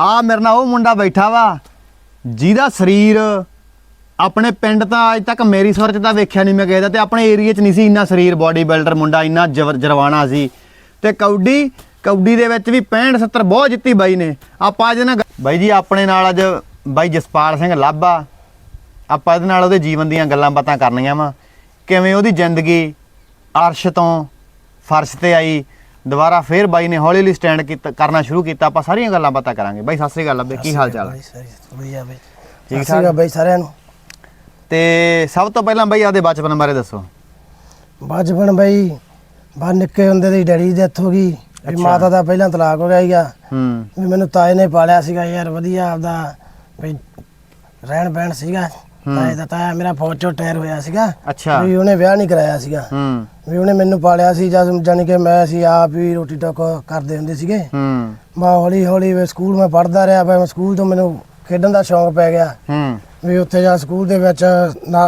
ਆ ਮੇਰੇ ਨਾਲ ਉਹ ਮੁੰਡਾ ਬੈਠਾ ਵਾ, ਜਿਹਦਾ ਸਰੀਰ ਆਪਣੇ ਪਿੰਡ ਤਾਂ ਅੱਜ ਤੱਕ ਮੇਰੀ ਸਵਰ 'ਚ ਤਾਂ ਵੇਖਿਆ ਨਹੀਂ ਮੈਂ ਕਿਸੇ ਦਾ, ਤੇ ਆਪਣੇ ਏਰੀਆ 'ਚ ਨਹੀਂ ਸੀ ਇੰਨਾ ਸਰੀਰ ਬਾਡੀ ਬਿਲਡਰ ਮੁੰਡਾ, ਇੰਨਾ ਜਵਰ- ਜਰਵਾਣਾ ਸੀ। ਤੇ ਕੌਡੀ ਕੌਡੀ ਦੇ ਵਿੱਚ ਵੀ 65 70 ਬਹੁਤ ਜਿੱਤੀ ਬਾਈ ਨੇ। ਆਪਾਂ ਅੱਜ ਨਾ ਬਾਈ ਜੀ, ਆਪਣੇ ਨਾਲ ਅੱਜ ਬਾਈ ਜਸਪਾਲ ਸਿੰਘ ਲਾਭਾ, ਆਪਾਂ ਇਹਦੇ ਨਾਲ ਉਹਦੇ ਜੀਵਨ ਦੀਆਂ ਗੱਲਾਂ ਬਾਤਾਂ ਕਰਨੀਆਂ ਵਾ। ਕਿਵੇਂ ਉਹਦੀ ਜ਼ਿੰਦਗੀ ਅਰਸ਼ ਤੋਂ ਫਰਸ਼ ਤੇ ਆਈ ਦੁਬਾਰਾ ਫੇਰ ਬਾਈ ਨੇ ਹੌਲੀ ਹੌਲੀ ਸਟੈਂਡ ਕੀਤਾ ਕਰਨਾ ਸ਼ੁਰੂ ਕੀਤਾ ਆਪਾਂ ਸਾਰੀਆਂ ਗੱਲਾਂ ਬਾਤਾਂ ਕਰਾਂਗੇ। ਬਾਈ ਸਤਿ ਸ੍ਰੀ ਅਕਾਲ ਲੱਭੇ ਕੀ ਹਾਲ ਚਾਲ? ਵਧੀਆ ਬਾਈ। ਠੀਕ ਠੀਕ? ਬਾਈ ਸਾਰਿਆਂ ਨੂੰ। ਤੇ ਸਭ ਤੋਂ ਪਹਿਲਾਂ ਬਾਈ ਆਦੇ ਬਚਪਨ ਬਾਰੇ ਦੱਸੋ। ਬਚਪਨ ਬਾਈ ਬਾਹਰ ਨਿੱਕੇ ਹੁੰਦੇ ਦੀ ਡੈਡੀ ਦੀ ਡੈਥ ਹੋ ਗਈ ਵੀ। ਮਾਤਾ ਦਾ ਪਹਿਲਾਂ ਤਲਾਕ ਹੋ ਗਿਆ ਸੀਗਾ। ਹੂੰ। ਵੀ ਮੈਨੂੰ ਤਾਏ ਨੇ ਪਾਲਿਆ ਸੀਗਾ ਯਾਰ ਵਧੀਆ ਆਪਦਾ ਵੀ ਰਹਿਣ ਬਹਿਣ ਸੀਗਾ। ਤਾਏ ਦਾ ਤਾਇਆ ਮੇਰਾ ਫੌਜ ਚੋਂ ਟਾਇਰ ਹੋਇਆ ਸੀਗਾ। ਅੱਛਾ। ਵੀ ਉਹਨੇ ਵਿਆਹ ਨਹੀਂ ਕਰਾਇਆ ਸੀਗਾ। ਹੂੰ। ਵੀ ਉਹਨੇ ਮੈਨੂੰ ਪਾਲਿਆ ਸੀ ਜਦ ਜਾਣੀ ਕਿ ਮੈਂ ਅਸੀਂ ਆਪ ਹੀ ਰੋਟੀ ਟੱਕ ਕਰਦੇ ਹੁੰਦੇ ਸੀਗੇ। ਹੂੰ। ਮੈਂ ਹੌਲੀ ਹੌਲੀ ਵੀ ਸਕੂਲ ਮੈਂ ਪੜ੍ਹਦਾ ਰਿਹਾ ਫਿਰ ਸਕੂਲ ਤੋਂ ਮੈਨੂੰ ਖੇਡਣ ਦਾ ਸ਼ੌਂਕ ਪੈ ਗਿਆ। ਹੂੰ। ਵੀ ਉੱਥੇ ਜਾ ਸਕੂਲ ਦੇ ਵਿੱਚ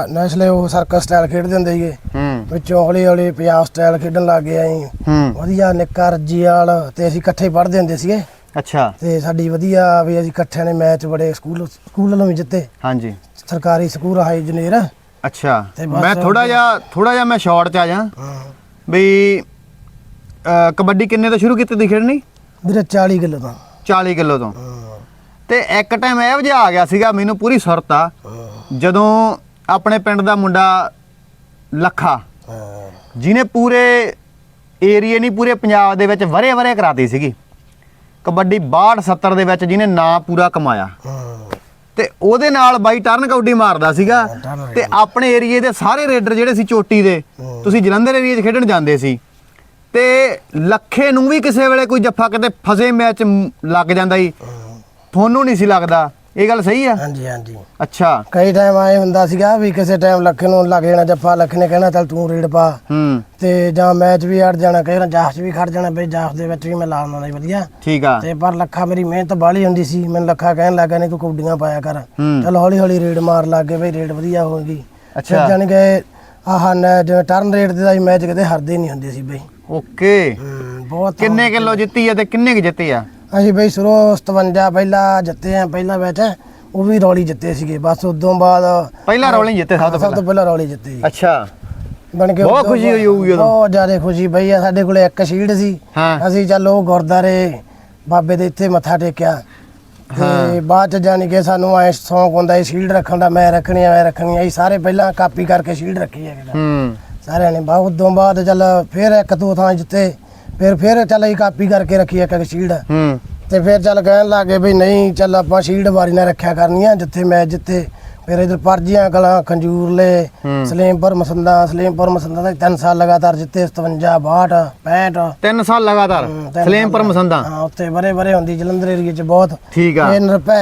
ਨੈਸ਼ਨਲ ਉਹ ਸਰਕਸ ਸਟਾਈਲ ਖੇਡਦੇ ਹੁੰਦੇ ਸੀਗੇ। ਹੂੰ। ਵਿੱਚੋਂ ਹੌਲੀ ਹੌਲੀ ਪੰਜਾਬ ਸਟਾਈਲ ਖੇਡਣ ਲੱਗ ਗਏ ਅਸੀਂ। ਹੂੰ। ਵਧੀਆ ਨਿੱਕਾ ਰੱਜੀ ਵਾਲ ਤੇ ਅਸੀਂ ਇਕੱਠੇ ਪੜ੍ਹਦੇ ਹੁੰਦੇ ਸੀਗੇ। ਅੱਛਾ। ਤੇ ਸਾਡੀ ਵਧੀਆ ਵੀ ਅਸੀਂ ਇਕੱਠਿਆਂ ਨੇ ਮੈਚ ਬੜੇ ਸਕੂਲ ਸਕੂਲ ਵੱਲੋਂ ਵੀ ਜਿੱਤੇ। ਹਾਂਜੀ। ਸਰਕਾਰੀ ਸਕੂਲ ਹਾਈ ਇੰਜੀਨੀਅਰ। ਅੱਛਾ ਤੇ ਬਸ ਮੈਂ ਥੋੜਾ ਜਿਹਾ ਥੋੜਾ ਜਿਹਾ ਮੈਂ ਸ਼ਾਰਟ ਚ ਆ ਜਾ। ਅਹ, ਕਬੱਡੀ ਕਿੰਨੇ ਤੋਂ ਸ਼ੁਰੂ ਕੀਤੀ ਤੀ ਖੇਡਣੀ? ਵੀਰੇ 40 ਕਿਲੋ ਦਾ 40 ਕਿਲੋ ਤੋਂ। ਤੇ ਇੱਕ ਟਾਈਮ ਇਹੋ ਜਿਹਾ ਆ ਗਿਆ ਸੀਗਾ ਮੈਨੂੰ ਪੂਰੀ ਸੁਰਤ ਆ। ਜਦੋਂ ਆਪਣੇ ਪਿੰਡ ਦਾ ਮੁੰਡਾ ਲੱਖਾ ਜਿਹਨੇ ਪੂਰੇ ਏਰੀਏ ਨਹੀਂ ਪੂਰੇ ਪੰਜਾਬ ਦੇ ਵਿੱਚ ਵਰੇ ਵਰੇ ਕਰਾਤੀ ਸੀਗੀ। ਕਬੱਡੀ 62 70 ਦੇ ਵਿੱਚ ਜਿਹਨੇ ਨਾਂ ਪੂਰਾ ਕਮਾਇਆ। ਤੇ ਉਹਦੇ ਨਾਲ ਬਾਈ ਟਰਨ ਕਬੱਡੀ ਮਾਰਦਾ ਸੀਗਾ। ਤੇ ਆਪਣੇ ਏਰੀਏ ਦੇ ਸਾਰੇ ਰੇਡਰ ਜਿਹੜੇ ਸੀ ਚੋਟੀ ਦੇ ਤੁਸੀਂ ਜਲੰਧਰ ਏਰੀਏ 'ਚ ਖੇਡਣ ਜਾਂਦੇ ਸੀ। ਤੇ ਲੱਖੇ ਨੂੰ ਵੀ ਕਿਸੇ ਵੇਲੇ ਕੋਈ ਜੱਫਾ ਕਿਤੇ ਫਸੇ ਮੈਚ ਲੱਗ ਜਾਂਦਾ ਸੀ। ਤੁਹਾਨੂੰ ਨਹੀਂ ਸੀ ਲੱਗਦਾ। ਇਹ ਗੱਲ ਸਹੀ ਆ? ਹਾਂਜੀ ਹਾਂਜੀ। ਅੱਛਾ। ਕਈ ਟਾਈਮ ਆਏ ਹੁੰਦਾ ਸੀਗਾ ਵੀ ਕਿਸੇ ਟਾਈਮ ਲੱਖ ਨੂੰ ਲੱਗ ਜਾਣਾ ਜੱਫਾ ਲੱਖ ਨੇ ਕਹਿਣਾ ਚੱਲ ਤੂੰ ਰੇਡ ਪਾ। ਹੂੰ। ਤੇ ਜਾਂ ਮੈਚ ਵੀ ਅੜ ਜਾਣਾ ਜਾਫ 'ਚ ਵੀ ਖੜ ਜਾਣਾ ਬਈ ਜਾਫ ਦੇ ਵਿੱਚ ਵੀ ਮੈਂ ਲਾ ਆਉਂਦਾ ਸੀ ਵਧੀਆ। ਠੀਕ ਆ। ਤੇ ਪਰ ਲੱਖਾ ਮੇਰੀ ਮਿਹਨਤ ਬਾਹਲੀ ਹੁੰਦੀ ਸੀ ਮੈਨੂੰ ਲੱਖਾ ਕਹਿਣ ਲੱਗਾ ਨਹੀਂ ਤੂੰ ਕਬੱਡੀਆਂ ਪਾਇਆ ਕਰ। ਚਲ ਹੌਲੀ ਹੌਲੀ ਰੇਡ ਮਾਰ ਲੱਗ ਗਏ ਬਈ ਰੇਡ ਵਧੀਆ ਹੋ ਗਈ ਅੱਛਾ। ਫਿਰ ਜਾਣੀ ਕਿ ਆਹ ਨ- ਜਿਵੇਂ ਟਰਨ ਰੇਡ ਦੇ ਦਾ ਮੈਚ ਕਿਤੇ ਹਾਰਦੇ ਨਹੀਂ ਹੁੰਦੇ ਸੀ ਬਈ। ਓਕੇ। ਬਹੁਤ ਕਿੰਨੇ ਕਿਲੋ ਜਿੱਤੀ ਆ ਤੇ ਕਿੰਨੇ ਕੁ ਜਿੱਤੇ ਆ? ਅਸੀਂ ਬਈ ਸ਼ੁਰੂ 57 ਪਹਿਲਾਂ ਜਿੱਤੇ ਆ ਪਹਿਲਾ ਮੈਚ ਉਹ ਵੀ ਰੌਲੀ ਜਿੱਤੇ ਸੀਗੇ। ਬਸ ਉਦੋਂ ਬਾਅਦ ਪਹਿਲਾ ਰੌਲਿੰਗ ਜਿੱਤੇ ਸਭ ਤੋਂ ਸਭ ਤੋਂ ਪਹਿਲਾਂ? ਰੌਲੀ ਜਿੱਤੇ ਜੀ। ਅੱਛਾ। ਬਣ ਕੇ ਬਹੁਤ ਖੁਸ਼ੀ ਹੋਈ ਹੋਊਗੀ ਉਦੋਂ। ਬਹੁਤ ਜ਼ਿਆਦਾ ਖੁਸ਼ੀ ਬਈ ਆ ਸਾਡੇ ਕੋਲੇ ਇੱਕ ਸ਼ੀਲਡ ਸੀ। ਅਸੀਂ ਚੱਲ ਉਹ ਗੁਰਦਾਰੇ ਬਾਬੇ ਦੇ ਇੱਥੇ ਮੱਥਾ ਟੇਕਿਆ। ਤੇ ਬਾਅਦ ਚ ਜਾਣੀ ਕਿ ਸਾਨੂੰ ਐ ਸ਼ੌਂਕ ਹੁੰਦਾ ਸੀ ਸ਼ੀਲਡ ਰੱਖਣ ਦਾ ਮੈਂ ਰੱਖਣੀ ਆ ਮੈਂ ਰੱਖਣੀ ਆ। ਅਸੀਂ ਸਾਰੇ ਪਹਿਲਾਂ ਕਾਪੀ ਕਰਕੇ ਸ਼ੀਲਡ ਰੱਖੀ ਹੈ ਹੂੰ। ਸਾਰਿਆਂ ਨੇ ਬਾਅਦ ਉਦੋਂ ਬਾਅਦ ਚੱਲ ਫਿਰ ਇੱਕ ਦੋ ਥਾਂ ਜਿੱਤੇ। ਫਿਰ ਫਿਰ ਚੱਲ ਅਸੀਂ ਕਾਪੀ ਕਰਕੇ ਰੱਖੀ ਇੱਕ ਇੱਕ ਸ਼ੀਲਡ। ਹੂੰ। ਤੇ ਫਿਰ ਚੱਲ ਕਹਿਣ ਲੱਗੇ ਵੀ ਨਹੀਂ ਚੱਲ ਆਪਾਂ ਸ਼ੀਲਡ ਵਾਰੀ ਨਾ ਰੱਖਿਆ ਕਰਨੀ ਆ ਜਿੱਥੇ ਮੈਂ ਜਿੱਥੇ ਫਿਰ ਇਧਰ ਪਰਜੀਆਂ ਕਲਾਂ ਖੰਜੂਰਲੇ। ਸਲੇਮਪੁਰ ਮਸੰਦਾ ਸਲੇਮਪੁਰ ਮਸੰਦਾ ਦੇ ਤਿੰਨ ਸਾਲ ਲਗਾਤਾਰ ਜਿੱਤੇ 57 62 65 ਤਿੰਨ ਸਾਲ ਲਗਾਤਾਰ? ਸਲੇਮਪੁਰ ਸਾਲ। ਮਸੰਦਾ? ਹਾਂ ਉੱਥੇ ਬਰੇ ਬਰੇ ਹੁੰਦੀ ਜਲੰਧਰ ਏਰੀਏ 'ਚ ਬਹੁਤ। ਠੀਕ ਆ। ਇਹ ਨਿਰਭੈ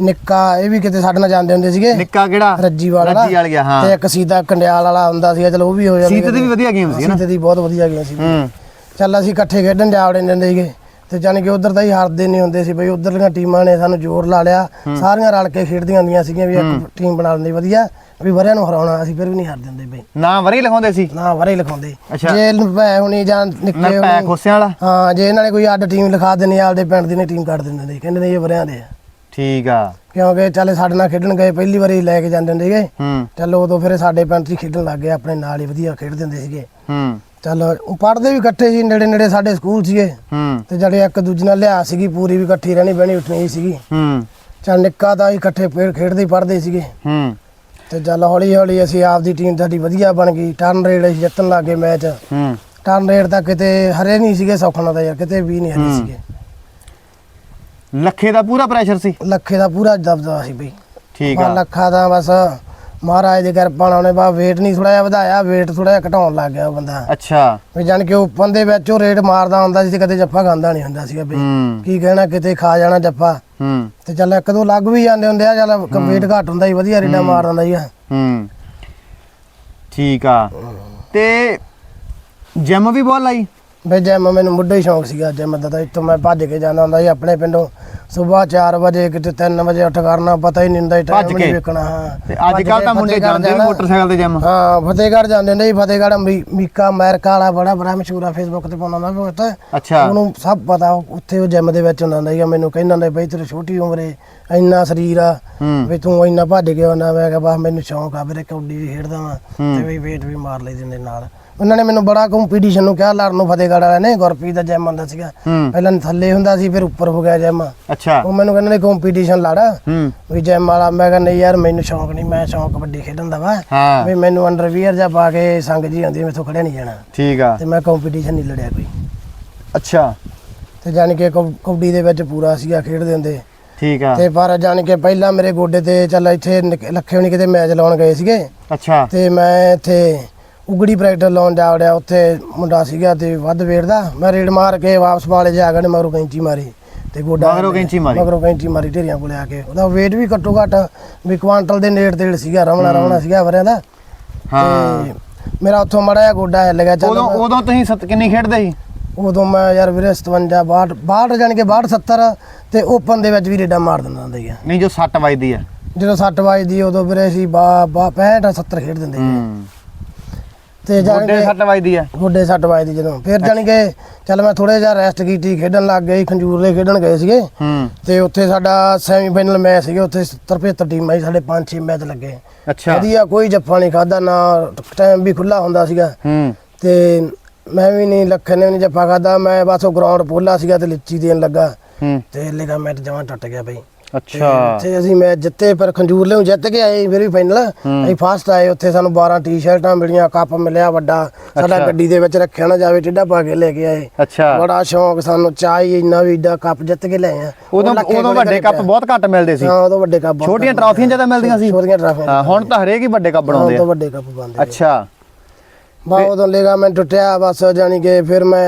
ਨਿੱਕਾ ਇਹ ਵੀ ਕਿਤੇ ਸਾਡੇ ਨਾਲ ਜਾਂਦੇ ਹੁੰਦੇ ਸੀਗੇ। ਨਿੱਕਾ ਕਿਹੜਾ? ਰੱਜੀ ਵਾਲਾ। ਰੱਜੀ ਵਾਲ ਗਿਆ ਹਾਂ। ਤੇ ਇੱਕ ਸੀਤਾ ਕੰਡਿਆਲ ਵਾਲਾ ਹੁੰਦਾ ਸੀ ਚਲ ਉਹ ਵੀ ਹੋ ਜਾਂਦਾ ਸੀਤ ਦੀ ਵੀ ਵਧੀਆ ਗੇਮ ਸੀ ਨਾ? ਸੀਤੇ ਦੀ ਬਹੁਤ ਵਧੀਆ ਗੇਮ ਸੀ। ਹੂੰ। ਚੱਲ ਅਸੀਂ ਇਕੱਠੇ ਖੇਡਣ ਜਾ ਵੜੇ ਜਾਂਦੇ ਸੀਗੇ। ਤੇ ਜਾਣੀ ਕਿ ਉਧਰ ਤਾਂ ਹੀ ਹਾਰਦੇ ਨਹੀਂ ਹੁੰਦੇ ਸੀ ਬਈ ਉਧਰਲੀਆਂ ਟੀਮਾਂ ਨੇ ਸਾਨੂੰ ਜ਼ੋਰ ਲਾ ਲਿਆ। ਸਾਰੀਆਂ ਰਲ ਕੇ ਖੇਡਦੀਆਂ ਹੁੰਦੀਆਂ ਸੀਗੀਆਂ ਵੀ ਇੱਕ ਟੀਮ ਬਣਾ ਲੈਂਦੀ ਵਧੀਆ ਵੀ ਵਰਿਆਂ ਨੂੰ ਹਰਾਉਣਾ ਅਸੀਂ ਫਿਰ ਵੀ ਨਹੀਂ ਹਾਰਦੇ ਹੁੰਦੇ ਬਈ। ਨਾਂ ਵਰੀ ਲਿਖਾਉਂਦੇ ਸੀ? ਨਾ ਵਰੇ ਲਿਖਾਉਂਦੇ। ਜੇ ਭੈ ਹੁਣੀ ਜਾਂ ਨਿੱਕੇ ਨਾ ਪੈ ਹੁਣੀ- ਖੋਸਿਆਂ ਵਾਲਾ? ਹਾਂ ਜੇ ਇਹਨਾਂ ਨੇ ਕੋਈ ਅੱਡ ਟੀਮ ਲਿਖਾ ਦੇਣੀ ਆਪਦੇ ਪਿੰਡ ਦੀ ਨੇ ਟੀਮ ਕੱਢ ਦਿੰਦੇ ਨੇ ਕਹਿੰਦੇ ਨੇ ਇਹ ਵਰਿਆਂ ਦੇ ਆ। ਠੀਕ ਆ। ਕਿਉਂਕਿ ਚੱਲ ਸਾਡੇ ਨਾਲ ਖੇਡਣ ਗਏ ਪਹਿਲੀ ਵਾਰੀ ਲੈ ਕੇ ਜਾਂਦੇ ਹੁੰਦੇ ਸੀਗੇ। ਚੱਲ ਉਦੋਂ ਫਿਰ ਸਾਡੇ ਪਿੰਡ 'ਚ ਖੇਡਣ ਲੱਗ ਗਏ ਆਪਣੇ ਨਾਲ ਹੀ ਵਧੀਆ ਖੇਡਦੇ ਹੁੰਦੇ ਸੀਗੇ। ਹੂੰ। ਚੱਲ ਉਹ ਪੜ੍ਹਦੇ ਵੀ ਇਕੱਠੇ ਸੀ ਨੇੜੇ ਨੇੜੇ ਸਾਡੇ ਸਕੂਲ ਸੀਗੇ। ਹੂੰ। ਤੇ ਜਿਹੜੇ ਇੱਕ ਦੂਜੇ ਨਾਲ ਲਿਆ ਸੀਗੀ ਪੂਰੀ ਵੀ ਇਕੱਠੀ ਰਹਿਣੀ ਬਹਿਣੀ ਉੱਠਣੀ ਸੀਗੀ। ਹੂੰ। ਚੱਲ ਨਿੱਕਾ ਤਾਂ ਅਸੀਂ ਇਕੱਠੇ ਫੇਰ ਖੇਡਦੇ ਹੀ ਪੜ੍ਹਦੇ ਸੀਗੇ। ਹੂੰ। ਤੇ ਚੱਲ ਹੌਲੀ ਹੌਲੀ ਅਸੀਂ ਆਪਦੀ ਟੀਮ ਸਾਡੀ ਵਧੀਆ ਬਣ ਗਈ। ਟਰਨ ਰੇਡ ਅਸੀਂ ਜਿੱਤਣ ਲੱਗੇ ਮੈਚ ਹੂੰ। ਟਰਨ ਰੇਡ ਤਾਂ ਕਿਤੇ ਹਰੇ ਨਹੀਂ ਸੀਗੇ ਸੌਖਣਾ ਤਾਂ ਯਾਰ ਕਿਤੇ ਵੀ ਨਹੀਂ ਹਰੇ ਸੀਗੇ। ਲੱਖੇ ਦਾ ਪੂਰਾ ਪ੍ਰੈਸ਼ਰ ਸੀ। ਲੱਖੇ ਦਾ ਪੂਰਾ ਦਬਦਬਾ ਸੀ ਬਈ। ਠੀਕ ਆ। ਲੱਖਾ ਦਾ ਬਸ ਮਹਾਰਾਜ ਦੇ ਕਿਰਪਾ ਨਾਲ ਉਹਨੇ ਬਾ weight ਨਹੀਂ ਥੋੜਾ ਜਿਹਾ ਵਧਾਇਆ weight ਥੋੜਾ ਜਿਹਾ ਘਟਾਉਣ ਲੱਗ ਗਿਆ ਉਹ ਬੰਦਾ। ਅੱਛਾ। ਵੀ ਜਾਣ ਕੇ ਓਪਨ ਦੇ ਵਿੱਚ ਉਹ ਰੇਡ ਮਾਰਦਾ ਹੁੰਦਾ ਸੀ ਤੇ ਕਦੇ ਜੱਫਾ ਖਾਂਦਾ ਨਹੀਂ ਹੁੰਦਾ ਸੀਗਾ ਬਈ ਹੂੰ। ਕੀ ਕਹਿਣਾ ਕਿਤੇ ਖਾ ਜਾਣਾ ਜੱਫਾ। ਹੂੰ। ਤੇ ਚੱਲ ਇੱਕ ਦੋ ਲੱਗ ਵੀ ਜਾਂਦੇ ਹੁੰਦੇ ਆ ਚੱਲ weight ਘੱਟ ਹੁੰਦਾ ਸੀ ਵਧੀਆ ਰੇਡਾ ਮਾਰ ਦਿੰਦਾ ਸੀਗਾ। ਹੂੰ। ਠੀਕ ਆ। ਤੇ ਜਿਮ ਵੀ ਬਹੁਤ ਲਾਈ? ਬਈ ਜਿਮ ਮੈਨੂੰ ਮੁੱਢੇ ਹੀ ਸ਼ੌਂਕ ਸੀਗਾ ਜਿਮ ਦਾ ਤਾਂ ਇੱਥੋਂ ਮੈਂ ਭੱਜ ਕੇ ਜਾਂਦਾ ਹੁੰਦਾ ਸੀ ਆਪਣੇ ਪਿੰਡੋਂ। ਸਵੇਰ 4 ਵਜੇ ਕਿਤੇ 3 ਵਜੇ ਉੱਠ ਕਰਨਾ ਪਤਾ ਹੀ ਨਹੀਂ ਹੁੰਦਾ ਟਾਈਮ? ਨਹੀਂ ਵੇਖਣਾ ਹਾਂ। ਤੇ ਅੱਜ ਕੱਲ ਤਾਂ ਮੁੰਡੇ ਜਾਂਦੇ ਜਾਣਾ। ਮੋਟਰਸਾਈਕਲ ਤੇ ਜਿਮ। ਹਾਂ ਫਤਿਹਗੜ੍ਹ ਜਾਂਦੇ ਨੇ ਜੀ ਫਤਿਹਗੜ੍ਹ ਮੀਕਾ ਅਮਰੀਕਾ ਵਾਲਾ ਬੜਾ ਬੜਾ ਮਸ਼ਹੂਰ ਆ ਫੇਸਬੁੱਕ ਤੇ ਪਾਉਂਦਾ ਹੁੰਦਾ ਬਹੁਤ ਅੱਛਾ। ਉਹਨੂੰ ਸਭ ਪਤਾ ਉੱਥੇ ਉਹ ਜਿਮ ਦੇ ਵਿੱਚ ਹੁੰਦਾ ਹੁੰਦਾ ਸੀਗਾ ਮੈਨੂੰ ਕਹਿੰਦਾ ਹੁੰਦਾ ਬਈ ਤੇਰੀ ਛੋਟੀ ਉਮਰੇ ਇੰਨਾ ਸਰੀਰ ਆ ਵੀ ਤੂੰ ਇੰਨਾ ਭੱਜ ਗਿਆ ਹੁੰਦਾ ਮੈਂ ਕਿਹਾ ਬਸ ਮੈਨੂੰ ਸ਼ੌਂਕ ਆ ਵੀਰੇ ਕਬੱਡੀ ਵੀ ਖੇਡਦਾ ਵਾਂ। ਤੇ ਵੀ weight ਵੀ ਮਾਰ ਲਈ ਦਿੰਦੇ ਨਾਲ। ਉਹਨਾਂ ਨੇ ਮੈਨੂੰ ਬੜਾ ਕੰਪੀਟੀਸ਼ਨ ਨੂੰ ਕਿਹਾ ਲੜਨ ਨੂੰ ਫਤਿਹਗੜ੍ਹ ਵਾਲਿਆਂ ਨੇ ਗੁਰਪ੍ਰੀਤ ਦਾ ਜਿਮ ਹੁੰਦਾ ਸੀਗਾ। ਹੂੰ। ਪਹਿਲਾਂ ਥੱਲੇ ਹੁੰਦਾ ਸੀ ਫਿਰ ਉੱਪਰ ਹੋ ਗਿਆ ਜਿਮ। ਅੱਛਾ। ਉਹ ਮੈਨੂੰ ਕਹਿੰਦੇ ਨੇ ਕੰਪੀਟੀਸ਼ਨ ਲੜ। ਹੂੰ। ਵੀ ਜਿਮ ਵਾਲਾ ਮੈਂ ਕਹਿੰਦਾ ਨਹੀਂ ਯਾਰ ਮੈਨੂੰ ਸ਼ੌਂਕ ਨਹੀਂ ਮੈਂ ਸ਼ੌਂਕ ਕਬੱਡੀ ਖੇਡਣ ਦਾ ਵਾ। ਹਾਂ। ਵੀ ਮੈਨੂੰ ਅੰਡਰਵੀਅਰ ਜਾਂ ਪਾ ਕੇ ਸੰਗ ਜੀ ਹੁੰਦੀ ਮੈਥੋਂ ਖੜਿਆ ਨਹੀਂ ਜਾਣਾ। ਠੀਕ ਆ। ਤੇ ਮੈਂ ਕੰਪੀਟੀਸ਼ਨ ਨਹੀਂ ਲੜਿਆ ਕੋਈ। ਅੱਛਾ। ਤੇ ਜਾਣੀ ਕਿ ਕਬ- ਕਬੱਡੀ ਦੇ ਵਿੱਚ ਪੂਰਾ ਸੀਗਾ ਖੇਡਦੇ ਹੁੰਦੇ। ਠੀਕ ਆ। ਤੇ ਪਰ ਜਾਣੀ ਕਿ ਪਹਿਲਾਂ ਮੇਰੇ ਗੋਡੇ ਤੇ ਚੱਲ ਇੱਥੇ ਨਿਕ- ਲੱਖੇ ਹੋਣੀ ਕਿਤੇ ਮੈਚ ਲਾਉਣ ਗਏ ਸੀਗੇ। ਅੱਛਾ। ਤੇ ਮੈਂ ਇੱਥੇ ਉਗੜੀ ਪ੍ਰੈਕਟਿਸ ਲਾਉਣ ਜਾ ਵੜਿਆ ਉੱਥੇ ਮੁੰਡਾ ਸੀਗਾ ਤੇ ਵੱਧ ਦਾ ਮੈਂ ਰੇਡ ਮਾਰ ਕੇ ਵਾਪਸ ਵਾਲੇ ਜਾ ਕੇ ਮਗਰੋਂ ਕੈਂਚੀ ਮਾਰੀ ਤੇ ਗੋਡਾ ਮਗਰੋਂ ਕੈਂਚੀ ਮਾਰੀ? ਮਗਰੋਂ ਕੈਂਚੀ ਮਾਰੀ ਢੇਰੀਆਂ ਕੋਲੇ ਆ ਕੇ। ਉਹਦਾ weight ਵੀ ਘੱਟੋ ਘੱਟ ਵੀ ਕੁਆਂਟਲ ਦੇ ਨੇੜ ਤੇੜ ਸੀਗਾ ਰਮਣਾ ਰਮਣਾ ਸੀਗਾ ਵਰਿਆਂ ਦਾ। ਹਾਂ। ਮੇਰਾ ਉੱਥੋਂ ਮੜਾ ਜਿਹਾ ਗੋਡਾ ਹਿੱਲ ਗਿਆ ਚੱਲ ਉਦੋਂ ਉਦੋਂ ਤੁਸੀਂ ਸੱਤ ਕਿੰਨੀ ਖੇਡਦੇ ਸੀ? ਉਦੋਂ ਮੈਂ ਯਾਰ ਵੀਰੇ 57 62 62 ਜਾਣੀ ਕਿ 62 70 ਤੇ ਓਪਨ ਦੇ ਵਿੱਚ ਵੀ ਰੇਡਾ ਮਾਰ ਦਿੰਦਾ ਹੁੰਦਾ ਸੀਗਾ। ਨਹੀਂ ਜੋ ਸੱਟ ਵੱਜਦੀ ਆ। ਜਦੋਂ 60 ਵੱਜਦੀ ਉਦੋਂ ਵੀਰੇ ਬਾ ਬਾ 65 70 ਖੇਡ ਦਿੰਦੇ ਸੀ। ਤੇ ਜਾਣੀ ਗੋਡੇ ਸੱਟ ਵੱਜਦੀ ਆ। ਗੋਡੇ 60 ਵੱਜਦੀ ਜਦੋਂ। ਫਿਰ ਜਾਣੀ ਕਿ ਚੱਲ ਮੈਂ ਥੋੜਾ ਜਿਹਾ ਰੈਸਟ ਕੀਤੀ ਖੇਡਣ ਲੱਗ ਗਏ ਖੰਜੂਰਲੇ ਖੇਡਣ ਗਏ ਸੀਗੇ। ਹੂੰ। ਤੇ ਉੱਥੇ ਸਾਡਾ ਸੈਮੀਫਾਈਨਲ ਮੈਚ ਸੀਗੇ ਉੱਥੇ 70 75 ਟੀਮਾਂ ਸੀ ਸਾਡੇ 5-6 ਮੈਚ ਲੱਗੇ। ਅੱਛਾ। ਵਧੀਆ ਕੋਈ ਜੱਫਾ ਨਹੀਂ ਖਾਦਾ ਨਾ ਟਾਈਮ ਵੀ ਖੁੱਲਾ ਹੁੰਦਾ ਸੀਗਾ। ਹੂੰ। ਤੇ ਮੈਂ ਵੀ ਨਹੀਂ ਲੱਖੇ ਨੇ ਵੀ ਨਹੀਂ ਜੱਫਾ ਖਾਦਾ ਮੈਂ ਬਸ ਉਹ ਗਰਾਊਂਡ ਪੋਲਾ ਸੀਗਾ ਤੇ ਲਿੱਚੀ ਦੇਣ ਲੱਗਾ। ਹੂੰ। ਤੇ ਲਿਗਾਮੈਂਟ ਜਮਾਂ ਟੁੱਟ ਗਿਆ ਬਈ। ਅੱਛਾ। ਉੱਥੇ ਅਸੀਂ ਮੈਚ ਜਿੱਤੇ ਪਰ ਖੰਜੂਰ ਲਿਓ ਜਿੱਤ ਕੇ ਆਏ ਫਿਰ ਵੀ ਫਾਈਨਲ ਅਸੀਂ ਫਸਟ ਆਏ ਉੱਥੇ ਸਾਨੂੰ 12 ਟੀ-ਸ਼ਰਟਾਂ ਮਿਲੀਆਂ ਕੱਪ ਮਿਲਿਆ ਵੱਡਾ। ਸਾਡਾ। ਗੱਡੀ ਦੇ ਵਿੱਚ ਰੱਖਿਆ ਨਾ ਜਾਵੇ ਟਿੱਡਾ ਪਾ ਕੇ ਲੈ ਕੇ ਆਏ। ਅੱਛਾ। ਬੜਾ ਸ਼ੌਂਕ ਸਾਨੂੰ ਚਾਹੀ ਇੰਨਾ ਵੀ ਏਡਾ ਕੱਪ ਜਿੱਤ ਕੇ ਲਿਆਏ ਆ ਉਦੋਂ ਉਦੋਂ ਵੱਡੇ ਕੱਪ। ਬਹੁਤ ਘੱਟ ਮਿਲਦੇ ਸੀ। ਹਾਂ ਉਦੋਂ ਵੱਡੇ ਕੱਪ ਛੋਟੀਆਂ ਟਰਾਫੀਆਂ ਜ਼ਿਆਦਾ ਮਿਲਦੀਆਂ ਸੀ। ਛੋਟੀਆਂ ਟਰਾਫੀਆਂ ਹਾਂ ਹੁਣ ਤਾਂ ਹਰੇਕ ਹੀ ਵੱਡੇ ਕੱਪ ਬਣਾਉਂਦੇ ਉਦੋਂ ਆ। ਵੱਡੇ ਕੱਪ ਬੰਦੇ ਅੱਛਾ। ਬਾ ਉਦੋਂ ਲੇਗਾ ਮੈਂ ਟੁੱਟਿਆ ਬਸ ਜਾਣੀ ਕਿ ਫਿਰ ਮੈਂ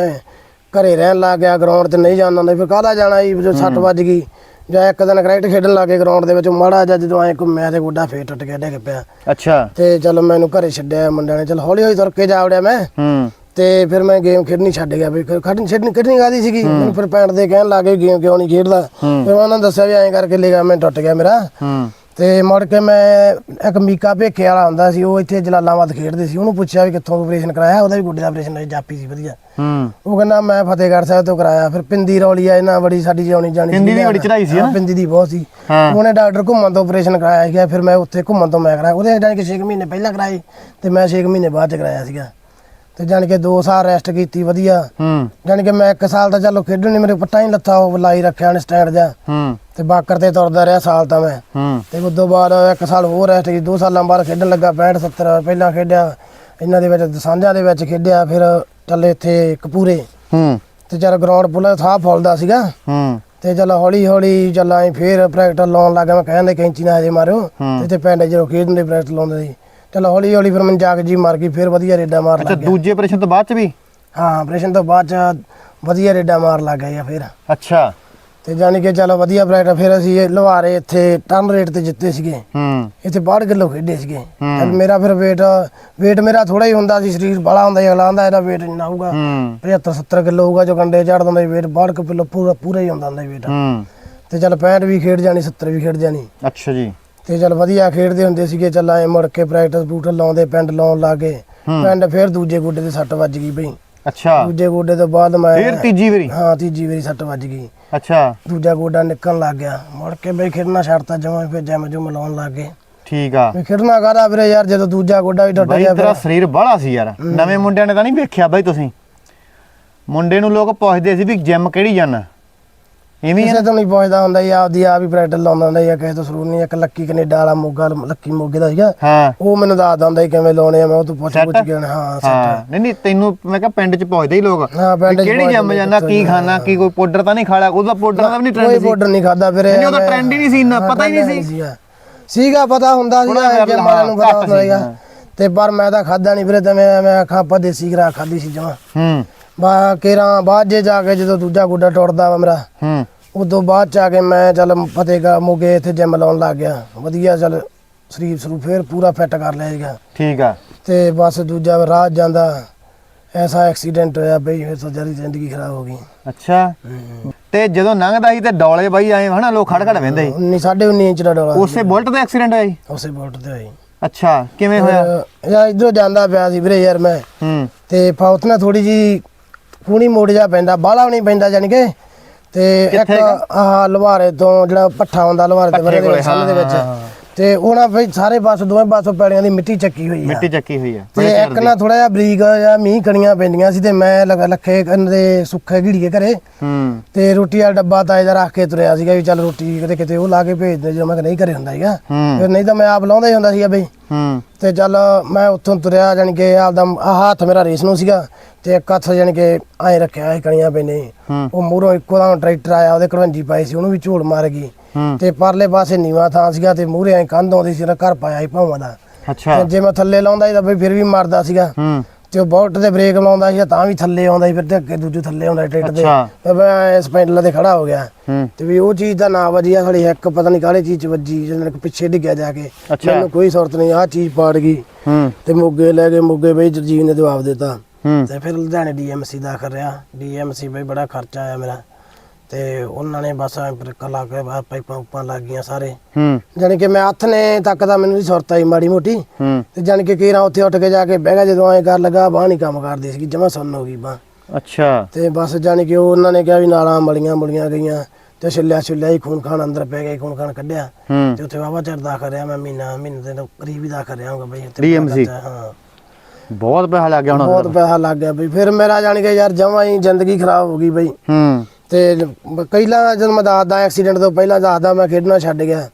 ਘਰੇ ਰਹਿਣ ਲੱਗ ਗਿਆ ਗਰਾਊਂਡ ਤੇ ਨਹੀਂ ਜਾਂਦਾ ਹੁੰਦਾ ਫਿਰ ਕਾਹਦਾ ਜਾਣਾ ਜੀ ਜਦੋਂ ਸੱਟ ਵੱਜ ਗਈ। ਜਾਂ ਇੱਕ ਦਿਨ ਕ੍ਰਿਕਟ ਖੇਡਣ ਲੱਗੇ ਗਰਾਊਂਡ ਦੇ ਵਿੱਚ ਮਾੜਾ ਜਿਹਾ ਜਦੋਂ ਐ ਘੁੰਮਿਆ ਤੇ ਗੋਡਾ ਫੇਰ ਟੁੱਟ ਗਿਆ ਡਿੱਗ ਪਿਆ। ਅੱਛਾ। ਤੇ ਚਲ ਮੈਨੂੰ ਘਰੇ ਛੱਡਿਆ ਮੁੰਡਿਆਂ ਨੇ ਚਲ ਹੌਲੀ ਹੌਲੀ ਤੁਰ ਕੇ ਜਾ ਵੜਿਆ ਮੈਂ। ਹੂੰ। ਤੇ ਫਿਰ ਮੈਂ ਗੇਮ ਖੇਡਣੀ ਛੱਡ ਗਿਆ ਵੀ ਖੇਡਣੀ ਛੱਡਣੀ ਕਿੰਨੀ ਗਾਦੀ ਸੀਗੀ? ਮੈਨੂੰ ਫਿਰ ਪੈਂਟ ਦੇ ਕਹਿਣ ਲੱਗੇ ਗੇਮ ਕਿਉਂ ਨਹੀਂ ਖੇਡਦਾ। ਫਿਰ ਉਹਨਾਂ ਨੇ ਦੱਸਿਆ ਵੀ ਐਂ ਕਰਕੇ ਲੇਗਾ ਮੈਂ ਟੁੱਟ ਗਿਆ ਮੇਰਾ। ਹੂੰ। ਤੇ ਮੁੜ ਕੇ ਮੈਂ ਇੱਕ ਮੀਕਾ ਭੇਖੇ ਵਾਲਾ ਹੁੰਦਾ ਸੀ ਉਹ ਇੱਥੇ ਜਲਾਲਾਬਾਦ ਖੇਡਦੇ ਸੀ। ਉਹਨੂੰ ਪੁੱਛਿਆ ਵੀ ਕਿੱਥੋਂ ਆਪਰੇਸ਼ਨ ਕਰਾਇਆ ਉਹਦਾ ਵੀ ਗੁੱਡੇ ਦਾ ਆਪਰੇਸ਼ਨ ਹੋਇਆ ਜਾਪੀ ਸੀ ਵਧੀਆ। ਹੂੰ। ਉਹ ਕਹਿੰਦਾ ਮੈਂ ਫਤਿਹਗੜ੍ਹ ਸਾਹਿਬ ਤੋਂ ਕਰਾਇਆ। ਫਿਰ ਪਿੰਦੀ ਰੌਲੀ ਆ ਇਹਨਾਂ ਬੜੀ ਸਾਡੀ ਜਿਉਣੀ ਜਾਣੀ ਪਿੰਦੀ ਦੀ ਬੜੀ ਚੜ੍ਹਾਈ ਸੀ ਨਾ? ਪਿੰਦੀ ਦੀ ਬਹੁਤ ਸੀ। ਉਹਨੇ ਡਾਕਟਰ ਘੁੰਮਣ ਤੋਂ ਆਪਰੇਸ਼ਨ ਕਰਾਇਆ ਸੀਗਾ ਫਿਰ ਮੈਂ ਉੱਥੇ ਘੁੰਮਣ ਤੋਂ ਮੈਂ ਕਰਾਇਆ। ਉਹਦੇ ਜਾਣੀ ਕਿ 6 ਮਹੀਨੇ ਪਹਿਲਾਂ ਕਰਾਈ ਤੇ ਮੈਂ 6 ਮਹੀਨੇ ਬਾਅਦ ਚ ਕਰਾਇਆ ਸੀਗਾ। ਤੇ ਜਾਣੀ ਕਿ 2 ਸਾਲ ਰੈਸਟ ਕੀਤੀ ਵਧੀਆ। ਹੂੰ। ਜਾਣੀ ਕਿ ਮੈਂ 1 ਸਾਲ ਤਾਂ ਚਲੋ ਖੇਡਣ ਨਹੀਂ ਮੇਰੇ ਪੱਟਾ ਹੀ ਲੱਥਾ ਉਹ ਲਾਈ ਰੱਖਿਆ ਨੇ ਸਟੈਂਡ ਜਾ ਹੂੰ। ਤੇ ਬਾਕਰ ਤੇ ਤੁਰਦਾ ਰਿਹਾ ਸਾਲ ਤਾਂ ਮੈਂ। ਹੂੰ। ਤੇ ਉਸ ਤੋਂ ਬਾਅਦ ਇੱਕ ਸਾਲ ਹੋਰ ਰੈਸਟ ਕੀਤੀ 2 ਸਾਲਾਂ ਬਾਅਦ ਖੇਡਣ ਲੱਗਾ 65 70 ਪਹਿਲਾਂ ਖੇਡਿਆ। ਇਹਨਾਂ ਦੇ ਵਿੱਚ ਦਸਾਂਝਾਂ ਦੇ ਵਿੱਚ ਖੇਡਿਆ ਫਿਰ ਚੱਲੇ ਇੱਥੇ ਕਪੂਰੇ। ਹੂੰ। ਤੇ ਚੱਲ ਗਰਾਊਂਡ ਪੁੱਲਾ ਥਾਂ ਫੁੱਲਦਾ ਸੀਗਾ। ਹੂੰ। ਤੇ ਚੱਲ ਹੌਲੀ ਹੌਲੀ ਚੱਲ ਆਏ ਫੇਰ ਪ੍ਰੈਕਟਿਸ ਲਾਉਣ ਲੱਗਾ ਮੈਂ ਕਹਿੰਦੇ ਕੈਂਚੀ ਨਾ ਹਜੇ ਮਾਰਿਓ। ਹੂੰ। ਤੇ ਇੱਥੇ ਪਿੰਡ ਜਦੋਂ ਖੇਡਣ ਦੇ ਪ੍ਰੈਕਟਿਸ ਲਾਉਂਦੇ ਸੀ। ਚੱਲ ਹੌਲੀ ਹੌਲੀ ਫਿਰ ਮੈਨੂੰ ਜਾਗ ਜੀ ਮਾਰ ਗਈ ਫਿਰ ਵਧੀਆ ਰੇਡਾ ਮਾਰ ਅੱਛਾ ਲੱਗ ਗਿਆ। ਦੂਜੇ ਆਪਰੇਸ਼ਨ ਤੋਂ ਬਾਅਦ ਚ ਵੀ? ਹਾਂ ਆਪਰੇਸ਼ਨ ਤੋਂ ਬਾਅਦ ਚ ਵਧੀਆ ਰੇਡਾ ਮਾਰ ਲੱਗ ਗਿਆ ਫਿਰ। ਅੱਛਾ। ਤੇ ਜਾਣੀ ਕਿ ਚਲੋ ਵਧੀਆ ਪ੍ਰੈਕਟਿਸ ਫਿਰ ਅਸੀਂ ਇਹ ਲੁਹਾਰੇ ਇੱਥੇ ਟਰਨ ਰੇਟ ਤੇ ਜਿੱਤੇ ਸੀਗੇ। ਹੂੰ। ਇੱਥੇ 62 ਕਿਲੋ ਖੇਡੇ ਸੀਗੇ। ਚੱਲ ਮੇਰਾ ਫਿਰ weight weight ਮੇਰਾ ਥੋੜਾ ਹੀ ਹੁੰਦਾ ਸੀ ਸਰੀਰ ਬੜਾ ਹੁੰਦਾ ਸੀ ਅਗਲਾ ਆਂਦਾ ਇਹਦਾ weight ਇੰਨਾ ਹੋਊਗਾ ਹੂੰ। 75 70 ਕਿਲੋ ਹੋਊਗਾ ਜੋ ਕੰਡੇ ਚੜ ਦਿੰਦਾ ਸੀ weight 62 ਕਿਲੋ ਪੂਰਾ ਪੂਰਾ ਹੀ ਹੁੰਦਾ ਹੁੰਦਾ ਸੀ weight ਹੂੰ। ਤੇ ਚੱਲ 65 ਵੀ ਖੇਡ ਜਾਣੀ 70 ਵੀ ਖੇਡ ਜਾਣੀ। ਅੱਛਾ ਜੀ। ਤੇ ਚੱਲ ਵਧੀਆ ਖੇਡਦੇ ਹੁੰਦੇ ਸੀਗੇ ਚੱਲ ਐ ਮੁੜ ਕੇ ਪ੍ਰੈਕਟਿਸ ਬੂਟ ਲਾਉਂਦੇ ਪਿੰਡ ਲਾਉਣ ਲੱਗੇ। ਪਿੰਡ ਫਿਰ ਦੂਜੇ ਗੋਡੇ ਤੇ ਸੱਟ ਵੱਜ ਗਈ ਬਈ। ਅੱਛਾ। ਦੂਜੇ ਗੋਡੇ ਤੋਂ ਬਾਅਦ ਮੈਂ ਫਿਰ ਤੀਜੀ ਵਾਰੀ? ਹਾਂ ਤੀਜੀ ਵਾਰੀ ਸੱਟ ਵੱਜ ਗਈ। ਅੱਛਾ। ਦੂਜਾ ਗੋਡਾ ਨਿਕਲਣ ਲੱਗ ਗਿਆ। ਮੁੜ ਕੇ ਬਈ ਖੇਡਣਾ ਛੱਡਤਾ ਜਮਾਂ ਫਿਰ ਜਿਮ ਜੁਮ ਲਾਉਣ ਲੱਗ ਗਏ। ਠੀਕ ਆ। ਵੀ ਖੇਡਣਾ ਕਾਹਦਾ ਵੀਰੇ ਯਾਰ ਜਦੋਂ ਦੂਜਾ ਗੋਡਾ ਵੀ ਟੁੱਟ ਬਾਈ ਗਿਆ ਤੇਰਾ ਸਰੀਰ ਬਾਹਲਾ ਸੀ ਯਾਰ। ਨਵੇਂ ਮੁੰਡਿਆਂ ਨੇ ਤਾਂ ਨਹੀਂ ਵੇਖਿਆ ਬਾਈ ਤੁਸੀਂ। ਮੁੰਡੇ ਨੂੰ ਲੋਕ ਪੁੱਛਦੇ ਸੀ ਵੀ ਜਿਮ ਕਿਹੜੀ ਜਾਣਾ। ਇਵੇਂ ਕਿਸੇ ਤੋਂ ਨਹੀਂ ਪਹੁੰਚਦਾ ਹੁੰਦਾ ਜੀ ਆਪਦੀ ਆਪ ਹੀ ਪ੍ਰੈਕਟਿਸ ਲਾਉਂਦਾ ਹੁੰਦਾ ਜਾਂ ਕਿਸੇ ਤੋਂ ਸ਼ੁਰੂ ਨਹੀਂ ਇੱਕ ਲੱਕੀ ਕੈਨੇਡਾ ਵਾਲਾ ਮੋਗਾ ਲੱਕੀ ਮੋਗੇ ਦਾ ਸੀਗਾ। ਹਾਂ। ਉਹ ਮੈਨੂੰ ਦੱਸਦਾ ਹੁੰਦਾ ਸੀ ਕਿਵੇਂ ਲਾਉਣੇ ਆ ਮੈਂ ਉਹ ਤੋਂ ਪੁੱਛ? ਪੁੱਛ ਕੇ ਹਾਂ ਹਾਂ। ਸੈੱਟ। ਨਹੀਂ ਨਹੀਂ ਤੈਨੂੰ ਮੈਂ ਕਿਹਾ ਪਿੰਡ ਚ ਪੁੱਛਦੇ ਹੀ ਲੋਕ। ਕਿਹੜੀ ਜਿਮ ਨੇ ਜਾਣਾ ਕੀ ਖਾਣਾ ਕੀ ਕੋਈ ਪਾਊਡਰ ਤਾਂ ਨਹੀਂ ਖਾਲਾ ਉਹਦਾ ਪਾਊਡਰ ਦਾ ਵੀ ਨਹੀਂ ਕੋਈ ਟ੍ਰੈਂਡ ਸੀ। ਪਾਊਡਰ ਨਹੀਂ ਖਾਦਾ ਵੀਰੇ। ਨਹੀਂ, ਉਹਦਾ trend ਹੀ ਨਹੀਂ ਸੀ ਹਾਂ, ਪਤਾ ਹੀ ਨਹੀਂ ਸੀ। ਸੀਗਾ। ਪਤਾ ਹੁੰਦਾ ਸੀਗਾ ਕਿ ਮਾਰਿਆਂ ਨੂੰ ਪਤਾ ਹੁੰਦਾ ਸੀਗਾ। ਤੇ ਪਰ ਮੈਂ ਤਾਂ ਖਾਦਾ ਨਹੀਂ ਵੀਰੇ ਤੇ ਮੈਂ ਮੈਂ ਆਖਾਂ ਆਪਾਂ ਦੇਸੀ ਖਰਾ ਖਾਦੀ ਸੀ ਜਮਾ। ਹੂੰ। ਬਾ ਕੇਰਾ ਬਾਅਦ ਜੇ ਜਾ ਕੇ ਜਦੋਂ ਦੂਜਾ ਗੋਡਾ ਟੁੱਟਦਾ ਵਾ ਮੇਰਾ ਹੂੰ। ਉਦੋਂ ਬਾਅਦ ਚ ਆ ਕੇ ਮੈਂ ਚੱਲ ਫਤਿਹਗਾ ਮੋਗੇ ਇੱਥੇ ਜਿਮ ਲਾਉਣ ਲੱਗ ਗਿਆ। ਵਧੀਆ ਚੱਲ ਸਰੀਰ ਸਰੂ ਫੇਰ ਪੂਰਾ ਫਿੱਟ ਕਰ ਲਿਆ ਸੀਗਾ। ਠੀਕ ਆ। ਤੇ ਬਸ ਦੂਜਾ ਰਾਹ ਜਾਂਦਾ ਐਸਾ ਐਕਸੀਡੈਂਟ ਹੋਇਆ ਬਈ ਫਿਰ ਤਾਂ ਜਰੀ ਜ਼ਿੰਦਗੀ ਖਰਾਬ ਹੋ ਗਈ। ਅੱਛਾ। ਤੇ ਜਦੋਂ ਲੰਘਦਾ ਸੀ ਤੇ ਡੋਲੇ ਬਾਈ ਆਏ ਹਨਾ ਲੋਕ ਖੜ ਖੜ ਵਹਿੰਦੇ ਸੀ। 19 ਸਾਢੇ 19 ਇੰਚ ਦਾ ਡੋਲਾ। ਉਸੇ ਬੁਲਟ ਦਾ ਐਕਸੀਡੈਂਟ ਹੋਇਆ ਸੀ? ਉਸੇ ਬੋਲਟ ਤੇ ਹੋਈ ਅੱਛਾ ਕਿਵੇਂ ਹੋਇਆ? ਯਾਰ ਇਧਰੋਂ ਜਾਂਦਾ ਪਿਆ ਸੀ ਵੀਰੇ ਯਾਰ ਮੈਂ। ਹੂੰ। ਤੇ ਫੌਤ ਨਾ ਥੋੜੀ ਜੀ ਖੂਣੀ ਮੋੜ ਜਾ ਪੈਂਦਾ ਬਾਹਲਾ ਵੀ ਨਹੀਂ ਪੈਂਦਾ ਜਾਨੀ ਕਿ। ਤੇ ਇੱਕ? ਆਹ ਲਵਾਰੇ ਤੋਂ ਜਿਹੜਾ ਪੱਠਾ ਹੁੰਦਾ ਲਵਾਰੇ ਦੇ ਪੱਠੇ ਬਰੇ ਦੇ ਵਿੱਚ। ਤੇ ਉਹਨਾਂ ਬਈ ਸਾਰੇ ਪਾਸੇ ਦੋਵੇਂ ਪਾਸੋਂ ਪੈੜੀਆਂ ਦੀ ਮਿੱਟੀ ਚੱਕੀ ਹੋਈ ਆ। ਮਿੱਟੀ ਚੱਕੀ ਹੋਈ ਆ। ਤੇ ਇੱਕ ਨਾ ਥੋੜਾ ਜਿਹਾ ਬਰੀਕ ਜਾਂ ਮੀਂਹ ਕਣੀਆਂ ਪੈਂਦੀਆਂ ਸੀ ਤੇ ਮੈਂ ਲਗ- ਲੱਖੇ ਦੇ ਸੁੱਖੇ ਘੀੜੀਏ ਘਰੇ। ਹੂੰ। ਤੇ ਰੋਟੀ ਵਾਲਾ ਡੱਬਾ ਤਾਂ ਇਹਦਾ ਰੱਖ ਕੇ ਤੁਰਿਆ ਸੀਗਾ ਵੀ ਚੱਲ ਰੋਟੀ ਕਿਤੇ ਕਿਤੇ ਉਹ ਲਾ ਕੇ ਭੇਜ ਦੇ ਜਦੋਂ ਮੈਂ ਨਹੀਂ ਘਰੇ ਹੁੰਦਾ ਸੀਗਾ। ਫਿਰ ਨਹੀਂ ਤਾਂ ਮੈਂ ਆਪ ਲਾਉਂਦਾ ਹੀ ਹੁੰਦਾ ਸੀਗਾ ਬਈ। ਹੂੰ। ਤੇ ਚੱਲ ਮੈਂ ਉੱਥੋਂ ਤੁਰਿਆ ਜਾਣੀ ਕਿ ਆਪਦਾ ਹੱਥ ਮੇਰਾ ਰੇਸ ਨੂੰ ਸੀਗਾ ਤੇ ਇੱਕ ਹੱਥ ਜਾਣੀ ਕਿ ਐਂ ਰੱਖਿਆ ਇਹ ਕਣੀਆਂ ਪੈਨੇ ਉਹ ਮੂਹਰੋਂ ਇੱਕੋ ਦਾ ਟਰੈਕਟਰ ਆਇਆ ਉਹਦੇ ਕੜਵੰਜੀ ਪਾਈ ਸੀ ਉਹਨੂੰ ਵੀ ਝੋਲ ਮਾਰ ਗਈ। ਤੇ ਪਰਲੇ ਪਾਸੇ ਨੀਵਾ ਥਾਂ ਸੀਗਾ ਤੇ ਮੂਹਰੇ ਐਂ ਕੰਧ ਆਉਂਦੀ ਸੀ ਨਾ ਘਰ ਪਾਇਆ ਸੀ ਭਾਵਾਂ ਦਾ। ਅੱਛਾ। ਜੇ ਮੈਂ ਥੱਲੇ ਲਾਉਂਦਾ ਸੀ ਤਾਂ ਫਿਰ ਵੀ ਮਾਰਦਾ ਸੀਗਾ। ਹੂੰ। ਤੇ ਉਹ ਬੋਲਟ ਤੇ ਬ੍ਰੇਕ ਲਾਉਂਦਾ ਸੀ ਤਾਂ ਵੀ ਥੱਲੇ ਆਉਂਦਾ ਸੀ ਫਿਰ ਤੇ ਅੱਗੇ ਦੂਜੇ ਥੱਲੇ ਆਉਂਦਾ ਟਰੈਕਟਰ ਦੇ। ਅੱਛਾ। ਤੇ ਮੈਂ ਸਪੈਂਡਲ ਤੇ ਖੜਾ ਹੋ ਗਿਆ। ਹੂੰ। ਤੇ ਵੀ ਉਹ ਚੀਜ਼ ਦਾ ਨਾਂ ਵਜਿਆ ਸਾਡੀ ਇੱਕ ਪਤਾ ਨਹੀਂ ਕਾਹਲੇ ਚੀਜ਼ ਵੱਜੀ ਜਿਹਨਾਂ ਨੇ ਪਿੱਛੇ ਡਿੱਗਿਆ ਜਾ ਕੇ। ਮੈਨੂੰ ਕੋਈ ਸੁਰਤ ਨਹੀਂ ਆਹ ਚੀਜ਼ ਪਾੜ ਗਈ। ਹੂੰ। ਤੇ ਮੋਗੇ ਲੈ ਗਏ ਮੋਗੇ ਬਈ ਜਰਜੀਤ ਨੇ ਜਵਾਬ ਦਿੱਤਾ। ਹੂੰ। ਤੇ ਫਿਰ ਲੁਧਿਆਣੇ ਡੀਐਮਸੀ ਦਾਖਲ ਰਿਹਾ। ਡੀਐਮਸੀ ਬਈ ਬੜਾ ਖਰਚਾ ਆਇਆ ਮੇਰਾ। ਤੇ ਉਹਨਾਂ ਨੇ ਬਸ ਬ੍ਰੇਕਾਂ ਲਾ ਕੇ ਬਾਹਰ ਪਾਈਪਾਂ ਉਪਾਂ ਲੱਗ ਗਈਆਂ ਸਾਰੇ। ਹੂੰ। ਜਾਣੀ ਕਿ ਮੈਂ ਹੱਥ ਨੇ ਤੱਕ ਦਾ ਮੈਨੂੰ ਨਹੀਂ ਸੁਰਤ ਆਈ ਮਾੜੀ ਮੋਟੀ। ਹੂੰ। ਤੇ ਜਾਣੀ ਕਿ ਕੀਰਾਂ ਉੱਥੇ ਉੱਠ ਕੇ ਜਾ ਕੇ ਬਹਿ ਗਿਆ ਜਦੋਂ ਐਂ ਕਰ ਲੱਗਾ ਬਾਹ ਨਹੀਂ ਕੰਮ ਕਰਦੀ ਸੀ ਜਮਾ ਸੁੰਨ ਹੋ ਗਈ ਬਾਹ। ਅੱਛਾ। ਤੇ ਬਸ ਜਾਣੀ ਕਿ ਉਹ ਉਹਨਾਂ ਨੇ ਕਿਹਾ ਵੀ ਨਾਲਾਂ ਮਲੀਆਂ ਮੁਲੀਆਂ ਗਈਆਂ ਤੇ ਛਿੱਲਿਆ ਛਿੱਲਿਆ ਹੀ ਖੂਨ ਖਾਨ ਅੰਦਰ ਪੈ ਗਿਆ ਖੂਨ ਖਾਨ ਕੱਢਿਆ। ਹੂੰ। ਤੇ ਉੱਥੇ ਵਾਵਾ ਚਿਰ ਦਾਖਲ ਰਿਹਾ ਮੈਂ ਮਹੀਨਾ ਮਹੀਨੇ ਦੇ ਕਰੀਬ ਹੀ ਦਾਖਲ ਰਿਹਾ ਹੋਊਗਾ ਬਈ DMC? ਹਾਂ। ਬਹੁਤ ਪੈਸਾ ਲੱਗ ਗਿਆ ਹੁਣ ਬਹੁਤ ਪੈਸਾ ਲੱਗ ਗਿਆ ਬਈ ਫਿਰ ਮੇਰਾ ਜਾਣ ਕੇ ਯਾਰ ਜਮਾਂ ਹੀ ਜ਼ਿੰਦਗੀ ਖਰਾਬ ਹੋ ਗਈ ਬਈ। ਹੂੰ। ਤੇ ਪਹਿਲਾਂ ਜਦੋਂ ਮੈਂ ਦੱਸਦਾ ਐਕਸੀਡੈਂਟ ਤੋਂ ਪਹਿਲਾਂ ਦੱਸਦਾ ਮੈਂ ਖੇਡਣਾ ਛੱਡ ਗਿਆ।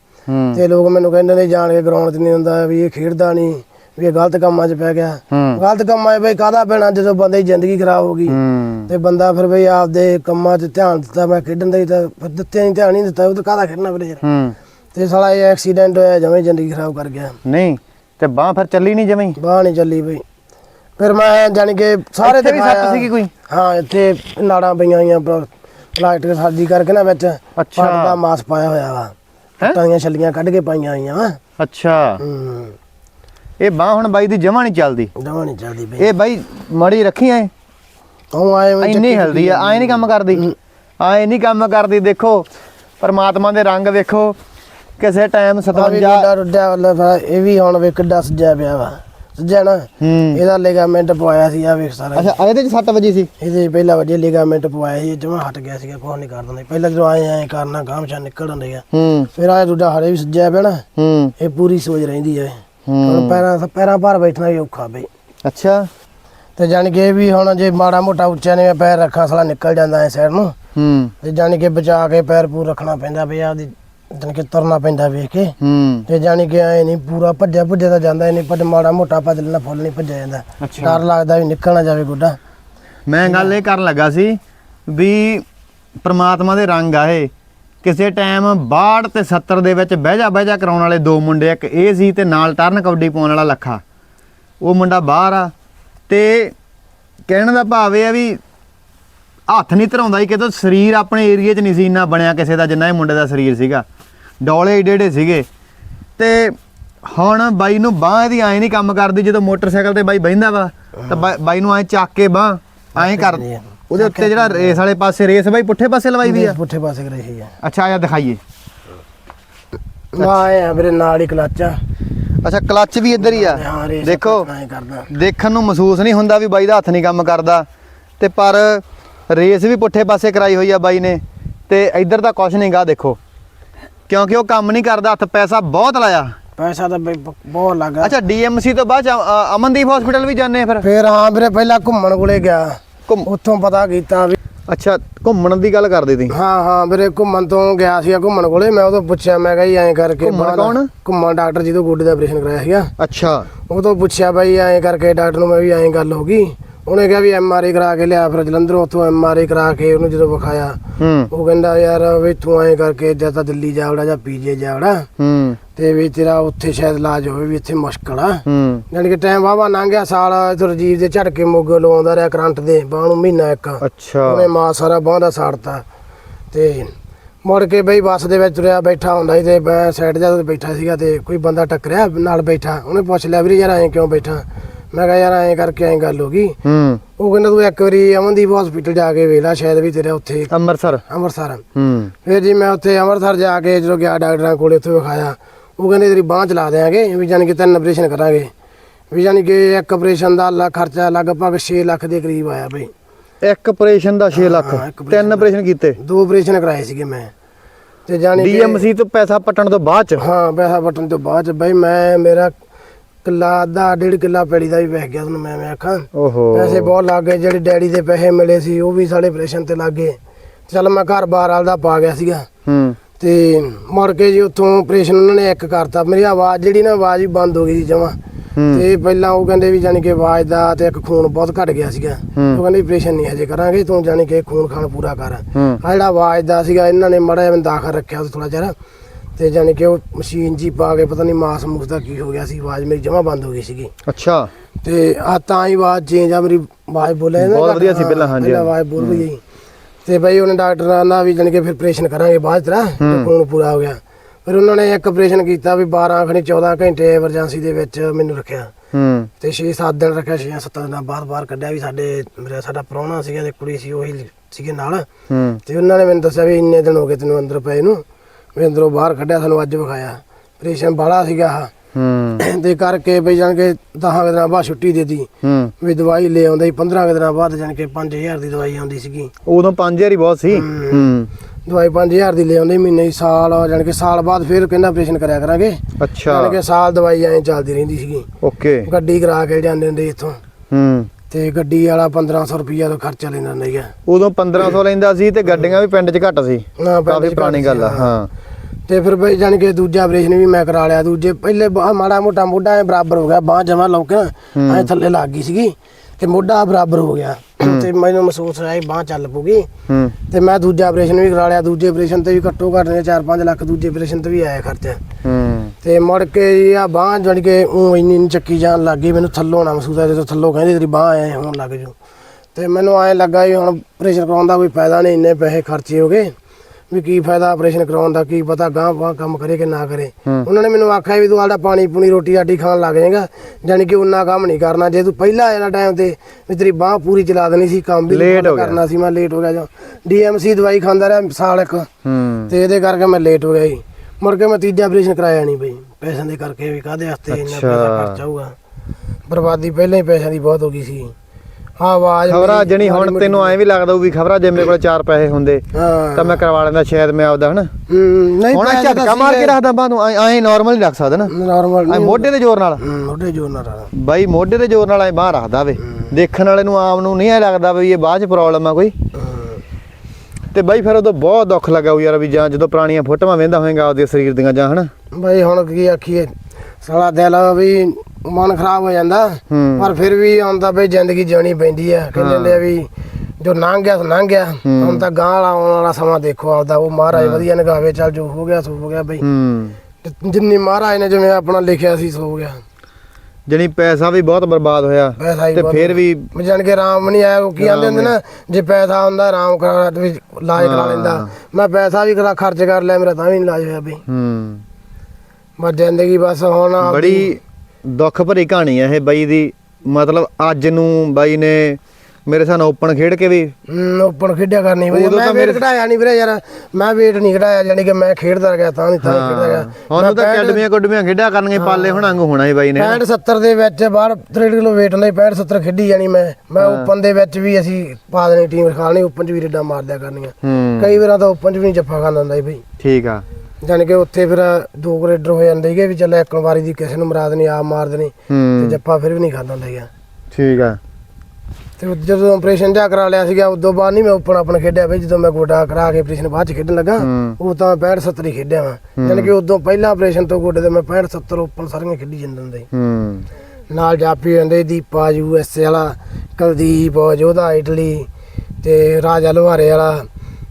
ਤੇ ਲੋਕ ਮੈਨੂੰ ਕਹਿੰਦੇ ਨੇ ਜਾਣ ਕੇ ਗਰਾਊਂਡ 'ਚ ਨਹੀਂ ਹੁੰਦਾ ਵੀ ਇਹ ਖੇਡਦਾ ਨਹੀਂ ਵੀ ਇਹ ਗਲਤ ਕੰਮਾਂ 'ਚ ਪੈ ਗਿਆ। ਗਲਤ ਕੰਮਾਂ 'ਚ ਬਈ ਕਾਹਦਾ ਪੈਣਾ ਜਦੋਂ ਬੰਦੇ ਦੀ ਜ਼ਿੰਦਗੀ ਖਰਾਬ ਹੋ ਗਈ। ਤੇ ਬੰਦਾ ਫਿਰ ਬਈ ਆਪਦੇ ਕੰਮਾਂ 'ਚ ਧਿਆਨ ਦਿੱਤਾ ਮੈਂ ਖੇਡਣ ਦਾ ਹੀ ਤਾਂ ਫਿਰ ਦਿੱਤੇ ਨਹੀਂ ਧਿਆਨ ਨਹੀਂ ਦਿੱਤਾ ਉਹ ਤਾਂ ਕਾਹਦਾ ਖੇਡਣਾ ਵੀਰੇ ਯਾਰ। ਤੇ ਸਾਲਾ ਇਹ ਐਕਸੀਡੈਂਟ ਹੋਇਆ ਜਮੇ ਜ਼ਿੰਦਗੀ ਖਰਾਬ ਕਰ ਗਿਆ। ਨਹੀਂ ਤੇ ਬਾਹ ਫਿਰ ਚੱਲੀ ਨਹੀਂ ਜਮਈ ਬਾਹ ਨਹੀਂ ਚੱਲੀ ਬਈ। ਫਿਰ ਮੈਂ ਜਾਣੀ ਕਿ ਸਾਰੇ ਇੱਥੇ ਵੀ ਸੱਟ। ਸੀਗੀ ਕੋਈ? ਹਾਂ ਇੱਥੇ ਨਾੜਾਂ ਪਈਆਂ ਹੋਈਆਂ ਪ- ਪਲਾਸਟਿਕ ਸਰਜੀ ਕਰਕੇ ਨਾ ਵਿੱਚ ਅੱਛਾ। ਪੱਟ ਦਾ ਮਾਸ ਪਾਇਆ ਹੋਇਆ ਵਾ? ਟਾਂੀਆਂ ਛੱਲੀਆਂ ਕੱਢ ਕੇ ਪਾਈਆਂ ਹੋਈਆਂ ਵਾ। ਅੱਛਾ। ਹੂੰ। ਇਹ ਬਾਹ ਹੁਣ ਬਾਈ ਦੀ ਜਮਾ ਨਹੀਂ ਚੱਲਦੀ। ਜਮਾ ਨਹੀਂ ਚੱਲਦੀ ਬਈ। ਇਹ ਬਾਈ ਮੜੀ ਰੱਖੀ ਐ? ਉਹ ਆਏ ਹੋਏ ਇੰਨੀ ਹਲਦੀ ਆ ਐ ਨਹੀਂ ਕੰਮ ਕਰਦੀ। ਐ ਨਹੀਂ ਕੰਮ ਕਰਦੀ ਦੇਖੋ ਪਰਮਾਤਮਾ ਦੇ ਰੰਗ ਵੇਖੋ। ਕਿਸੇ ਟਾਈਮ 57 57 ਰੁੱਡਿਆ ਵਾਲਾ ਵਾ, ਇਹ ਵੀ ਹੁਣ ਵੇ ਕਿੱਡਾ ਸੱਜਿਆ ਪਿਆ ਵਾ। ਹੂੰ। ਇਹਦਾ ਲਿਗਾਮੈਂਟ ਪਵਾਇਆ ਸੀ ਆ ਵੇਖ ਸਾਰਾ। ਅੱਛਾ ਇਹਦੇ ਚ 7 ਵਜੇ ਸੀ? ਇਹਦੇ ਪਹਿਲਾਂ ਵਧੀਆ ਲਿਗਾਮੈਂਟ ਪਵਾਇਆ ਸੀ ਜਮਾ ਹਟ ਗਿਆ ਸੀਗਾ ਕੋਈ ਨਹੀਂ ਕਰ ਦਿੰਦਾ। ਪਹਿਲਾਂ ਜਦੋਂ ਆਏ ਆਏ ਕਰਨਾ ਗਾਮਛਾ ਨਿਕਲਣ ਡਿਆ ਹੂੰ। ਫਿਰ ਆਏ ਦੂਜਾ ਹਲੇ ਵੀ ਸੱਜਿਆ ਹੂੰ। ਇਹ ਪੂਰੀ ਸੋਚ ਰਹਿੰਦੀ ਹੂੰ। ਹੁਣ ਪੈਰਾਂ ਪੈਰਾਂ ਭਾਰ ਬੈਠਣਾ ਵੀ ਔਖਾ ਬਈ। ਅੱਛਾ। ਤੇ ਜਾਣ ਕੇ ਵੀ ਹੁਣ ਜੇ ਮਾੜਾ ਮੋਟਾ ਉੱਚਾ ਨੇ ਪੈਰ ਰੱਖਾਂ ਸਾਲਾ ਨਿਕਲ ਜਾਂਦਾ ਐ ਸਾਈਡ ਨੂੰ। ਹੂੰ। ਤੇ ਜਾਣ ਕੇ ਬਚਾ ਕੇ ਪੈਰ ਪੂਰ ਰੱਖਣਾ ਪੈਂਦਾ ਬਈ ਆਪਦੀ ਜਾਣੀ ਕਿ ਤੁਰਨਾ ਪੈਂਦਾ ਵੇਖ ਕੇ। ਹੂੰ। ਤੇ ਜਾਣੀ ਕਿ ਐ ਨਹੀਂ ਪੂਰਾ ਭੱਜਿਆ ਭੁੱਜਿਆ ਤਾਂ ਜਾਂਦਾ ਨਹੀਂ ਪਰ ਮਾੜਾ ਮੋਟਾ ਭੱਜ ਲੈਣਾ ਫੁੱਲ ਨਹੀਂ ਭੱਜਿਆ ਜਾਂਦਾ। ਅੱਛਾ। ਡਰ ਲੱਗਦਾ ਵੀ ਨਿਕਲ ਨਾ ਜਾਵੇ ਗੁੱਡਾ। ਮੈਂ ਗੱਲ ਇਹ ਕਰਨ ਲੱਗਾ ਸੀ ਵੀ ਪ੍ਰਮਾਤਮਾ ਦੇ ਰੰਗ ਆ ਇਹ। ਕਿਸੇ ਟਾਈਮ 62 ਤੇ 70 ਦੇ ਵਿੱਚ ਬਹਿ ਜਾ ਬਹਿ ਜਾ ਕਰਾਉਣ ਵਾਲੇ ਦੋ ਮੁੰਡੇ ਇੱਕ ਇਹ ਸੀ ਤੇ ਨਾਲ ਟਰਨ ਕਬੱਡੀ ਪਾਉਣ ਵਾਲਾ ਲੱਖਾ। ਉਹ ਮੁੰਡਾ ਬਾਹਰ ਆ। ਤੇ ਕਹਿਣ ਦਾ ਭਾਵ ਇਹ ਆ ਵੀ ਹੱਥ ਨਹੀਂ ਧਰਾਉਂਦਾ ਸੀ ਕਿਤੋਂ ਸਰੀਰ ਆਪਣੇ ਏਰੀਏ 'ਚ ਨਹੀਂ ਸੀ ਇੰਨਾ ਬਣਿਆ ਕਿਸੇ ਦਾ ਜਿੰਨਾ ਇਹ ਮੁੰਡੇ ਦਾ ਸਰੀਰ ਸੀਗਾ। ਡੋਲੇ ਏਡੇ ਏਡੇ ਸੀਗੇ। ਤੇ ਹੁਣ ਬਾਈ ਨੂੰ ਬਾਹ ਇਹਦੀ ਐਂ ਨਹੀਂ ਕੰਮ ਕਰਦੀ ਜਦੋਂ ਮੋਟਰਸਾਈਕਲ ਤੇ ਬਾਈ ਬਹਿੰਦਾ ਵਾ ਤਾਂ ਬਾਈ ਨੂੰ ਐਂ ਚੱਕ ਕੇ ਬਾਹ ਐਂ ਕਰ ਉਹਦੇ ਉੱਤੇ ਜਿਹੜਾ ਰੇਸ ਵਾਲੇ ਪਾਸੇ ਰੇਸ ਬਾਈ ਪੁੱਠੇ ਪਾਸੇ ਲਵਾਈ ਵੀ ਆ? ਪੁੱਠੇ ਪਾਸੇ ਕਰ ਰਹੀ ਹੈ ਅੱਛਾ ਆ ਦਿਖਾਈਏ। ਨਾ ਆਇਆ ਵੀਰੇ ਨਾਲ ਹੀ ਕਲਾਚਾ ਅੱਛਾ ਕਲੱਚ ਵੀ ਇੱਧਰ ਹੀ ਆ। ਦੇਖੋ ਦੇਖਣ ਨੂੰ ਮਹਿਸੂਸ ਨਹੀਂ ਹੁੰਦਾ ਵੀ ਬਾਈ ਦਾ ਹੱਥ ਨਹੀਂ ਕੰਮ ਕਰਦਾ। ਤੇ ਪਰ ਰੇਸ ਵੀ ਪੁੱਠੇ ਪਾਸੇ ਕਰਾਈ ਹੋਈ ਆ ਬਾਈ ਨੇ ਤੇ ਇੱਧਰ ਤਾਂ ਕੁਛ ਨਹੀਂ ਗਾ ਦੇਖੋ। ਕਿਉਂਕਿ ਉਹ ਕੰਮ ਨਹੀਂ ਕਰਦਾ ਹੱਥ ਪੈਸਾ ਬਹੁਤ ਲਾਇਆ। ਪੈਸਾ ਤਾਂ ਬਈ ਬਹੁਤ ਲੱਗਾ ਅੱਛਾ ਡੀਐਮਸੀ ਤੋਂ ਬਾਅਦ 'ਚ, ਅ, ਅਮਨਦੀਪ ਹਸਪੀਟਲ ਵੀ ਜਾਂਦੇ ਆ ਫਿਰ? ਫਿਰ ਹਾਂ ਵੀਰੇ ਪਹਿਲਾਂ ਘੁੰਮਣ ਕੋਲੇ ਗਿਆ। ਘੁੰਮ ਉੱਥੋਂ ਪਤਾ ਕੀਤਾ ਵੀ ਅੱਛਾ ਘੁੰਮਣ ਦੀ ਗੱਲ ਕਰਦੇ ਤੀ ਹਾਂ ਹਾਂ ਵੀਰੇ ਘੁੰਮਣ ਤੋਂ ਗਿਆ ਸੀਗਾ ਘੁੰਮਣ ਕੋਲੇ ਮੈਂ ਉਦੋਂ ਪੁੱਛਿਆ ਮੈਂ ਕਿਹਾ ਜੀ ਐਂ ਕਰਕੇ ਘੁੰਮਣ ਕੌਣ? ਘੁੰਮਣ ਡਾਕਟਰ ਜਿਹਦੋਂ ਗੋਡੇ ਦਾ ਆਪਰੇਸ਼ਨ ਕਰਾਇਆ ਸੀਗਾ। ਅੱਛਾ। ਉਹ ਤੋਂ ਪੁੱਛਿਆ ਬਾਈ ਐਂ ਕਰਕੇ ਡਾਕਟਰ ਨੂੰ ਮੈਂ ਵੀ ਐਂ ਗੱਲ ਹੋ ਗਈ। ਉਹਨੇ ਕਿਹਾ ਵੀ ਐਮਆਰਆਈ ਕਰਾ ਕੇ ਲਿਆ ਫਿਰ ਜਲੰਧਰੋਂ ਉੱਥੋਂ ਐਮਆਰਆਈ ਕਰਾ ਕੇ ਉਹਨੂੰ ਜਦੋਂ ਵਿਖਾਇਆ ਹੂੰ। ਉਹ ਕਹਿੰਦਾ ਯਾਰ ਵੀ ਤੂੰ ਐਂ ਕਰਕੇ ਜਾਂ ਤਾਂ ਦਿੱਲੀ ਜਾਵੜਾ ਜਾਂ ਪੀਜੇ ਜਾਵੜਾ ਹੂੰ। ਤੇ ਵੀ ਤੇਰਾ ਉੱਥੇ ਸ਼ਾਇਦ ਇਲਾਜ ਹੋਵੇ ਵੀ ਇੱਥੇ ਮੁਸ਼ਕਲ ਆ। ਹੂੰ। ਕਿ ਟਾਈਮ ਵਾਵਾ ਲੰਘ ਗਿਆ ਸਾਲ ਇੱਥੋਂ ਰਜੀਵ ਦੇ ਝਟਕੇ ਮੋਗੇ ਲਵਾਉਂਦਾ ਰਿਹਾ ਕਰੰਟ ਦੇ ਬਾਹ ਨੂੰ ਮਹੀਨਾ ਇੱਕ। ਉਹਨੇ ਮਾਂ ਸਾਰਾ ਬਾਂਹ ਦਾ ਸਾੜਤਾ। ਤੇ ਮੁੜ ਕੇ ਬਈ ਬੱਸ ਦੇ ਵਿੱਚ ਤੁਰਿਆ ਬੈਠਾ ਹੁੰਦਾ ਸੀ ਤੇ ਮੈਂ ਸਾਈਡ ਜਾ ਤੇ ਬੈਠਾ ਸੀਗਾ ਤੇ ਕੋਈ ਬੰਦਾ ਟੱਕਰਿਆ ਨਾਲ ਬੈਠਾ। ਉਹਨੇ ਪੁੱਛ ਲਿਆ ਵੀਰੇ ਯਾਰ ਐਂ ਕਿਉਂ ਬੈਠਾ? ਮੈਂ ਕਿਹਾ ਯਾਰ ਐਂ ਕਰਕੇ ਐਂ ਗੱਲ ਹੋ ਗਈ। ਹੂੰ। ਉਹ ਕਹਿੰਦਾ ਤੂੰ ਇੱਕ ਵਾਰੀ ਅਮਨਦੀਪ ਹਸਪੀਟਲ ਜਾ ਕੇ ਵੇਖ ਲੈ ਸ਼ਾਇਦ ਵੀ ਤੇਰੇ ਉੱਥੇ ਅੰਮ੍ਰਿਤਸਰ। ਅੰਮ੍ਰਿਤਸਰ। ਹੂੰ। ਫਿਰ ਜੀ ਮੈਂ ਉੱਥੇ ਅੰਮ੍ਰਿਤਸਰ ਜਾ ਕੇ ਜਦੋਂ ਗਿਆ ਡਾਕਟਰਾਂ ਕੋਲੇ ਉੱਥੇ ਵਿਖਾਇਆ। ਉਹ ਕਹਿੰਦੇ ਤੇਰੀ ਬਾਂਹ ਚਲਾ ਦੇਾਂਗੇ ਵੀ ਜਾਨੀ ਕਿ ਤਿੰਨ ਆਪਰੇਸ਼ਨ ਕਰਾਂਗੇ। ਵੀ ਜਾਨੀ ਕਿ ਇੱਕ ਆਪਰੇਸ਼ਨ ਦਾ ਲਾ ਖਰਚਾ ਲਗਭਗ 6 ਲੱਖ ਦੇ ਕਰੀਬ ਆਇਆ ਬਈ। ਇੱਕ ਆਪਰੇਸ਼ਨ ਦਾ 6 ਲੱਖ। ਤਿੰਨ ਆਪਰੇਸ਼ਨ ਕੀਤੇ? ਦੋ ਆਪਰੇਸ਼ਨ ਕਰਾਏ ਸੀਗੇ ਮੈਂ। ਤੇ ਜਾਨੀ ਕਿ ਡੀਐਮਸੀ ਤੋਂ ਪੈਸਾ ਪਟਣ ਤੋਂ ਬਾਅਦ ਚ? ਹਾਂ ਪੈਸਾ ਬਟਨ ਤੋਂ ਬਾਅਦ ਚ। ਬਈ ਮੈਂ ਮੇਰਾ ਕਿੱਲਾ ਅੱਧਾ ਡੇਢ ਕਿੱਲਾ ਪੈੜੀ ਦਾ ਵੀ ਵਹਿ ਗਿਆ ਤੁਹਾਨੂੰ ਮੈਂ ਮੈਂ ਆਖਾਂ ਓਹੋ। ਪੈਸੇ ਬਹੁਤ ਲੱਗ ਗਏ ਜਿਹੜੇ ਡੈਡੀ ਦੇ ਪੈਸੇ ਮਿਲੇ ਸੀ ਉਹ ਵੀ ਸਾਡੇ ਆਪਰੇਸ਼ਨ ਤੇ ਲੱਗ ਗਏ। ਚੱਲ ਮੈਂ ਘਰ ਬਾਰ ਵਾਲ ਦਾ ਪਾ ਗਿਆ ਸੀਗਾ। ਹੂੰ। ਤੇ ਮੁੜ ਕੇ ਜੀ ਉੱਥੋਂ ਆਪਰੇਸ਼ਨ ਉਹਨਾਂ ਨੇ ਇੱਕ ਕਰਤਾ। ਮੇਰੀ ਆਵਾਜ਼ ਜਿਹੜੀ ਨਾ ਆਵਾਜ਼ ਵੀ ਬੰਦ ਹੋ ਗਈ ਸੀ ਜਮਾ। ਹੂੰ। ਤੇ ਪਹਿਲਾਂ ਉਹ ਕਹਿੰਦੇ ਵੀ ਜਾਨੀ ਕਿ ਆਵਾਜ਼ ਦਾ ਤੇ ਇੱਕ ਖੂਨ ਬਹੁਤ ਘਟ ਗਿਆ ਸੀਗਾ। ਹੂੰ। ਉਹ ਕਹਿੰਦੇ ਆਪਰੇਸ਼ਨ ਨਹੀਂ ਹਜੇ ਕਰਾਂਗੇ ਤੂੰ ਜਾਨੀ ਕਿ ਖੂਨ ਖਾਨ ਪੂਰਾ ਕਰ। ਹੂੰ। ਆ ਜਿਹੜਾ ਆਵਾਜ਼ ਦਾ ਸੀਗਾ ਇਹਨਾਂ ਨੇ ਮੜਾ ਜਿਹਾ ਦਾਖਲ ਰੱਖਿਆ ਉਹ ਥੋੜਾ ਜਿਹਾ। ਤੇ ਜਾਨੀ ਕਿ ਉਹ ਮਸ਼ੀਨ ਜੀ ਪਾ ਕੇ ਪਤਾ ਨਹੀਂ ਮਾਸ ਮੂਸ ਦਾ ਕੀ ਹੋ ਗਿਆ ਸੀ ਆਵਾਜ਼ ਮੇਰੀ ਜਮਾ ਬੰਦ ਹੋ ਗਈ ਸੀਗੀ। ਅੱਛਾ। ਤੇ ਆ ਤਾਂ ਹੀ ਆਵਾਜ਼ ਚੇਂਜ ਆ ਮੇਰੀ ਆਵਾਜ਼ ਬੋਲੇ ਨਾ ਬਹੁਤ ਵਧੀਆ ਸੀ ਪਹਿਲਾਂ, ਹਾਂਜੀ, ਪਹਿਲਾਂ ਆਵਾਜ਼ ਬੋਲ ਰਹੀ ਸੀ ਤੇ ਬਈ ਉਹਨੇ ਡਾਕਟਰਾਂ ਨਾਲ ਵੀ ਜਾਣੀ ਕਿ ਫਿਰ ਆਪਰੇਸ਼ਨ ਕਰਾਂਗੇ ਬਾਅਦ ਤੇਰਾ ਖੂਨ ਪੂਰਾ ਹੋ ਗਿਆ। ਫਿਰ ਉਹਨਾਂ ਨੇ ਇੱਕ ਆਪਰੇਸ਼ਨ ਕੀਤਾ ਵੀ 12 ਖਣੀ 14 ਘੰਟੇ ਐਮਰਜੈਂਸੀ ਦੇ ਵਿੱਚ ਮੈਨੂੰ ਰੱਖਿਆ। ਹੂੰ। ਤੇ 6-7 ਦਿਨ ਰੱਖਿਆ 6-7 ਦਿਨਾਂ ਬਾਅਦ ਬਾਹਰ ਕੱਢਿਆ ਵੀ ਸਾਡੇ ਮੇਰਾ ਸਾਡਾ ਪ੍ਰਾਹੁਣਾ ਸੀਗਾ ਤੇ ਕੁੜੀ ਸੀ ਉਹੀ ਸੀਗੇ ਨਾਲ। ਹੂੰ। ਤੇ ਉਹਨਾਂ ਨੇ ਮੈਨੂੰ ਦੱਸਿਆ ਵੀ ਇੰਨੇ ਦਿਨ ਹੋ ਗਏ ਤੈਨੂੰ ਅੰਦਰ ਪਏ ਨੂੰ। ਵੀ ਅੰਦਰੋਂ ਬਾਹਰ ਕੱਢਿਆ ਸਾਨੂੰ ਅੱਜ ਵਿਖਾਇਆ। ਆਪਰੇਸ਼ਨ ਬਾਲਾ ਸੀਗਾ ਆਹ। ਹੂੰ। ਤੇ ਕਰਕੇ ਬਈ ਜਾਣ ਕੇ 10 ਦਿਨਾਂ ਬਾਅਦ ਛੁੱਟੀ ਦੇ ਦਿੱਤੀ। ਹੂੰ। ਵੀ ਦਵਾਈ ਲੈ ਆਉਂਦਾ ਸੀ 15 ਕੁ ਦਿਨਾਂ ਬਾਅਦ ਜਾਣ ਕੇ 5000 ਦੀ ਦਵਾਈ ਆਉਂਦੀ ਸੀਗੀ। ਉਦੋਂ 5000 ਹੀ ਬਹੁਤ ਸੀ। ਹੂੰ। ਦਵਾਈ 5000 ਦੀ ਲੈ ਆਉਂਦੇ ਮਹੀਨੇ ਦੀ ਸਾਲ ਜਾਣ ਕੇ ਸਾਲ ਬਾਅਦ ਫਿਰ ਕਹਿੰਦਾ ਆਪਰੇਸ਼ਨ ਕਰਿਆ ਕਰਾਂਗੇ। ਅੱਛਾ। ਜਾਣ ਕੇ ਸਾਲ ਦਵਾਈ ਐਂ ਚੱਲਦੀ ਰਹਿੰਦੀ ਸੀਗੀ। ਓਕੇ। ਗੱਡੀ ਕਰਾ ਕੇ ਜਾਂਦੇ ਹੁੰਦੇ ਇੱਥੋਂ। ਹੂੰ। ਤੇ ਗੱਡੀ ਵਾਲਾ 1500 ਰੁਪਈਆ ਦਾ ਖਰਚਾ ਲੈਂਦਾ ਹੁੰਦਾ ਸੀਗਾ। ਉਦੋਂ 1500 ਲੈਂਦਾ ਸੀ ਤੇ ਗੱਡੀਆਂ ਵੀ ਪਿੰਡ 'ਚ ਘੱਟ ਸੀ। ਨਾ ਕਾਫੀ ਪੁਰਾਣੀ ਗੱਲ ਆ ਹਾਂ। ਤੇ ਫਿਰ ਬਈ ਜਾਣ ਕੇ ਦੂਜਾ ਆਪਰੇਸ਼ਨ ਵੀ ਮੈਂ ਕਰਾ ਲਿਆ ਦੂਜੇ ਪਹਿਲੇ ਮਾੜਾ ਮੋਟਾ ਮੋਢਾ ਐਂ ਬਰਾਬਰ ਹੋ ਗਿਆ ਬਾਹ ਜਮਾ ਲੌਕ ਐ ਥੱਲੇ ਲੱਗ ਗਈ ਸੀਗੀ ਤੇ ਮੋਢਾ ਬਰਾਬਰ ਹੋ ਗਿਆ। ਤੇ ਮੈਨੂੰ ਮਹਿਸੂਸ ਹੋਇਆ ਬਾਹ ਚੱਲ ਪੂਗੀ ਤੇ ਮੈਂ ਦੂਜਾ ਆਪਰੇਸ਼ਨ ਵੀ ਕਰਾ ਲਿਆ ਦੂਜੇ ਆਪਰੇਸ਼ਨ ਤੇ ਵੀ ਘੱਟੋ ਘੱਟ ਨੇ 4-5 ਲੱਖ ਦੂਜੇ ਆਪਰੇਸ਼ਨ ਤੇ ਵੀ ਆਇਆ ਖਰਚਾ। ਹੂੰ। ਤੇ ਮੁੜ ਕੇ ਜੀ ਆ ਬਾਹ ਜਣ ਕੇ ਉਹ ਇੰਨੀ ਇੰਨੀ ਚੱਕੀ ਜਾਣ ਲੱਗ ਗਈ ਮੈਨੂੰ ਥੱਲੋਂ ਨਾ ਮਹਿਸੂਸ ਆ ਜਦੋਂ ਥੱਲੋਂ ਕਹਿੰਦੇ ਤੇਰੀ ਬਾਹ ਐ ਹੋਣ ਲੱਗ ਜੂ। ਤੇ ਮੈਨੂੰ ਐ ਲੱਗਾ ਵੀ ਹੁਣ ਆਪਰੇਸ਼ਨ ਕਰਾਉਣ ਦਾ ਕੋਈ ਫਾਇਦਾ ਨਹੀਂ ਇੰਨੇ ਪੈਸੇ ਖਰਚੇ ਹੋ ਗਏ ਵੀ ਕੀ ਫਾਇਦਾ ਆਪਰੇਸ਼ਨ ਕਰਾਉਣ ਦਾ ਕੀ ਪਤਾ ਗਾਂ ਬਾਹ ਕੰਮ ਕਰੇ ਕਿ ਨਾ ਕਰੇ। ਉਹਨਾਂ ਨੇ ਮੈਨੂੰ ਆਖਿਆ ਵੀ ਤੂੰ ਆਲਦਾ ਪਾਣੀ ਪੂਣੀ ਰੋਟੀ ਆਟੀ ਖਾਣ ਲੱਗ ਜਾਏਗਾ ਜਾਣੀ ਕਿ ਉਹਨਾਂ ਕੰਮ ਨਹੀਂ ਕਰਨਾ। ਜੇ ਤੂੰ ਪਹਿਲਾਂ ਆਇਆ ਟਾਈਮ ਤੇ ਵੀ ਤੇਰੀ ਬਾਹ ਪੂਰੀ ਚਲਾ ਦੇਣੀ ਸੀ ਕੰਮ ਵੀ ਗਿਆ। ਕਰਨਾ ਸੀ ਮੈਂ ਲੇਟ ਹੋ ਗਿਆ ਜੋ ਡੀਐਮਸੀ ਦਵਾਈ ਖਾਂਦਾ ਰਿਹਾ ਸਾਲ ਇੱਕ। ਤੇ ਇਹਦੇ ਕਰਕੇ ਮੈਂ ਲੇਟ ਹੋ ਗਿਆ ਜੀ। ਮੁੜ ਕੇ ਮੈਂ ਤੀਜਾ ਆਪਰੇਸ਼ਨ ਕਰਾਇਆ ਨਹੀਂ ਬਈ। ਪੈਸਿਆਂ ਦੇ ਕਰਕੇ ਵੀ ਕਾਹਦੇ ਵਾਸਤੇ ਇੰਨਾ। ਪੈਸਾ ਖਰਚ ਹੋਊਗਾ ਬਰਬਾਦੀ ਪਹਿਲਾਂ ਹੀ ਪੈਸਿਆਂ ਦੀ ਬਹੁਤ ਹੋ ਗਈ ਸੀ। ਹਾਂ ਆਵਾਜ਼ ਖਬਰਾਂ ਜਣੀ ਹੁਣ ਤੈਨੂੰ ਐਂ ਵੀ ਲੱਗਦਾ ਵੀ ਖਬਰਾਂ ਜੇ ਮੇਰੇ ਕੋਲ ਚਾਰ ਪੈਸੇ ਹੁੰਦੇ ਤਾਂ ਮੈਂ ਕਰਵਾ ਲੈਂਦਾ ਸ਼ਾਇਦ ਮੈਂ ਆਪਦਾ ਹਨਾ? ਨਹੀਂ ਹੁਣ ਝਟਕਾ ਮਾਰ ਕੇ ਰੱਖਦਾ ਬਾਅਦ ਨੂੰ ਐਂ ਨਾਰਮਲ ਹੀ ਰੱਖ ਸਕਦਾ ਨਾ। ਨਾਰਮਲ ਐਂ ਮੋਢੇ ਦੇ ਜ਼ੋਰ ਨਾਲ। ਮੋਢੇ ਜੋਰ ਨਾਲ ਬਾਈ ਮੋਢੇ ਦੇ ਜ਼ੋਰ ਨਾਲ ਐ ਬਾਹਰ ਰੱਖਦਾ ਵੇ। ਦੇਖਣ ਵਾਲੇ ਨੂੰ ਆਮ ਨੂੰ ਨਹੀਂ ਐ ਲੱਗਦਾ ਵੀ ਇਹ ਬਾਅਦ ਚ ਪ੍ਰੋਬਲਮ ਆ ਕੋਈ। ਤੇ ਬਾਈ ਫਿਰ ਉਦੋਂ ਬਹੁਤ ਦੁੱਖ ਲੱਗਾ ਯਾਰ ਵੀ ਜਾਂ ਜਦੋਂ ਪੁਰਾਣੀਆਂ ਫੋਟੋਆਂ ਵੇਂਦਾ ਹੋਏਗਾ ਆਪਦੇ ਸਰੀਰ ਦੀਆਂ ਜਾਂ ਹਨਾ। ਬਈ ਹੁਣ ਕੀ ਆਖੀਏ ਸਾਲਾ ਦਿਲ ਵੀ ਮਨ ਖਰਾਬ ਹੋ ਜਾਂਦਾ। ਪਰ ਫਿਰ ਵੀ ਆਉਂਦਾ ਬਈ ਜ਼ਿੰਦਗੀ ਜਿਉਣੀ ਪੈਂਦੀ ਆ। ਕਹਿੰਦੇ ਨੇ ਵੀ ਜੋ ਲੰਘ ਗਿਆ ਲੰਘ ਗਿਆ। ਹੁਣ ਤਾਂ ਗਾਂ ਵਾਲਾ ਆਉਣ ਵਾਲਾ ਸਮਾਂ ਦੇਖੋ ਆਪਦਾ ਉਹ ਮਹਾਰਾਜ ਵਧੀਆ ਨਗਾਵੇ ਚੱਲ ਜੋ ਹੋ ਗਿਆ ਸੋ ਹੋ ਗਿਆ ਬਈ। ਜਿੰਨੀ ਮਹਾਰਾਜ ਨੇ ਜਿਵੇਂ ਆਪਣਾ ਲਿਖਿਆ ਸੀ ਸੋ ਹੋ ਗਿਆ। ਜਣੀ ਪੈਸਾ ਵੀ ਬਹੁਤ ਬਰਬਾਦ ਹੋਇਆ ਪੈਸਾ ਹੀ ਤੇ ਬਹੁਤ- ਫਿਰ ਵੀ ਜਾਣ ਕੇ ਆਰਾਮ ਨਹੀਂ ਆਇਆ ਉਹ ਕੀ ਆਂਦੇ ਹੁੰਦੇ ਨਾ ਜੇ ਪੈਸਾ ਹੁੰਦਾ ਆਰਾਮ ਕਰਾ ਤੇ ਵੀ ਇਲਾਜ ਕਰਾ ਲੈਂਦਾ। ਮੈਂ ਪੈਸਾ ਵੀ ਕਰਾ ਖਰਚ ਕਰ ਲਿਆ ਮੇਰਾ ਤਾਂ ਵੀ ਨਹੀਂ ਇਲਾਜ ਹੋਇਆ ਬਈ। ਹੂੰ। ਮੈਂ ਜ਼ਿੰਦਗੀ ਬਸ ਹੁਣ ਆਪਦੀ- ਬੜੀ ਦੁੱਖ ਭਰੀ ਕਹਾਣੀ ਹੈ ਇਹ ਬਾਈ ਦੀ। ਮਤਲਬ ਅੱਜ ਨੂੰ ਬਾਈ ਨੇ ਮੇਰੇ ਸਾਨ ਓਪਨ ਖੇਡ ਕੇ ਵੀ। ਓਪਨ ਖੇਡਿਆ ਕਰਨੀ ਵਧੀਆ ਮੈਂ ਵੇਟ ਘਟਾਇਆ ਨਹੀਂ ਵੀਰੇ ਯਾਰ। ਮੈਂ ਵੇਟ ਨਹੀਂ ਘਟਾਇਆ ਜਾਨੀ ਕਿ ਮੈਂ ਖੇਡਦਾ ਗਿਆ ਤਾਂ ਨਹੀਂ ਤਾਂ ਨਹੀਂ ਖੇਡਦਾ ਗਿਆ ਹੁਣ ਤਾਂ ਅਕੈਡਮੀਆਂ ਕੁੱਡਮੀਆਂ ਖੇਡਿਆ ਕਰਨਗੇ ਪਾਲੇ ਹੁਣ ਅੰਗ ਹੋਣਾ ਹੀ ਬਾਈ ਨੇ। 65 70 ਦੇ ਵਿੱਚ ਬਾਹਰ 63 ਕਿਲੋ weight ਨਹੀਂ 65 70 ਖੇਡੀ ਜਾਣੀ ਮੈਂ। ਮੈਂ ਓਪਨ ਦੇ ਵਿੱਚ ਵੀ ਅਸੀਂ ਪਾ ਦੇਣੀ ਟੀਮ ਰਖਾਲਣੀ ਓਪਨ 'ਚ ਵੀ ਰੇਡਾਂ ਮਾਰਦਿਆ ਕਰਨੀਆਂ। ਹੂੰ। ਕਈ ਵਾਰਾਂ ਤਾਂ ਓਪਨ 'ਚ ਵੀ ਨਹੀਂ ਜੱਫਾ ਖਾਂਦਾ ਹੁੰਦਾ ਸੀ ਬਈ। ਠੀਕ ਆ। ਜਾਣੀ ਕਿ ਉੱਥੇ ਫਿਰ ਦੋ ਗ੍ਰੇਡਰ ਹੋ ਜਾਂਦੇ ਸੀਗੇ ਵੀ ਚੱਲ ਇੱਕ ਵਾਰੀ ਦੀ ਕਿਸੇ ਨੂੰ ਮਰਾ ਦੇਣੀ ਆਪ ਮਾਰ ਦੇਣੀ। ਤੇ ਹੂੰ ਜੱਫਾ ਫਿਰ ਵੀ ਨਹੀਂ ਖਾਂਦਾ ਹੁੰਦਾ ਠੀਕ ਆ। ਤੇ ਜਦੋਂ ਆਪਰੇਸ਼ਨ ਜਾ ਕਰਾ ਲਿਆ ਸੀਗਾ ਉਦੋਂ ਬਾਅਦ ਨਹੀਂ ਮੈਂ ਓਪਨ ਆਪਣ ਖੇਡਿਆ ਬਈ ਜਦੋਂ ਮੈਂ ਗੋਡਾ ਕਰਾ ਕੇ ਆਪਰੇਸ਼ਨ ਬਾਅਦ ਚ ਖੇਡਣ ਲੱਗਾ। ਉਹ ਤਾਂ 65 70 ਹੀ ਖੇਡਿਆ ਮੈਂ ਯਾਨੀ ਕਿ ਉਦੋਂ ਪਹਿਲਾਂ ਆਪਰੇਸ਼ਨ ਤੋਂ ਗੋਡੇ ਤੇ ਮੈਂ 65 70 ਓਪਨ ਸਾਰੀਆਂ ਖੇਡੀ ਜਾਂਦਾ ਹੁੰਦਾ ਸੀ ਨਾਲ ਜਾਪੀ ਹੁੰਦੇ ਦੀਪਾ ਯੂ ਐਸ ਵਾਲਾ ਕੁਲਦੀਪ ਜੋਧਾ ਇਟਲੀ ਤੇ ਰਾਜਾ ਲੋਹਾਰੇ ਵਾਲਾ।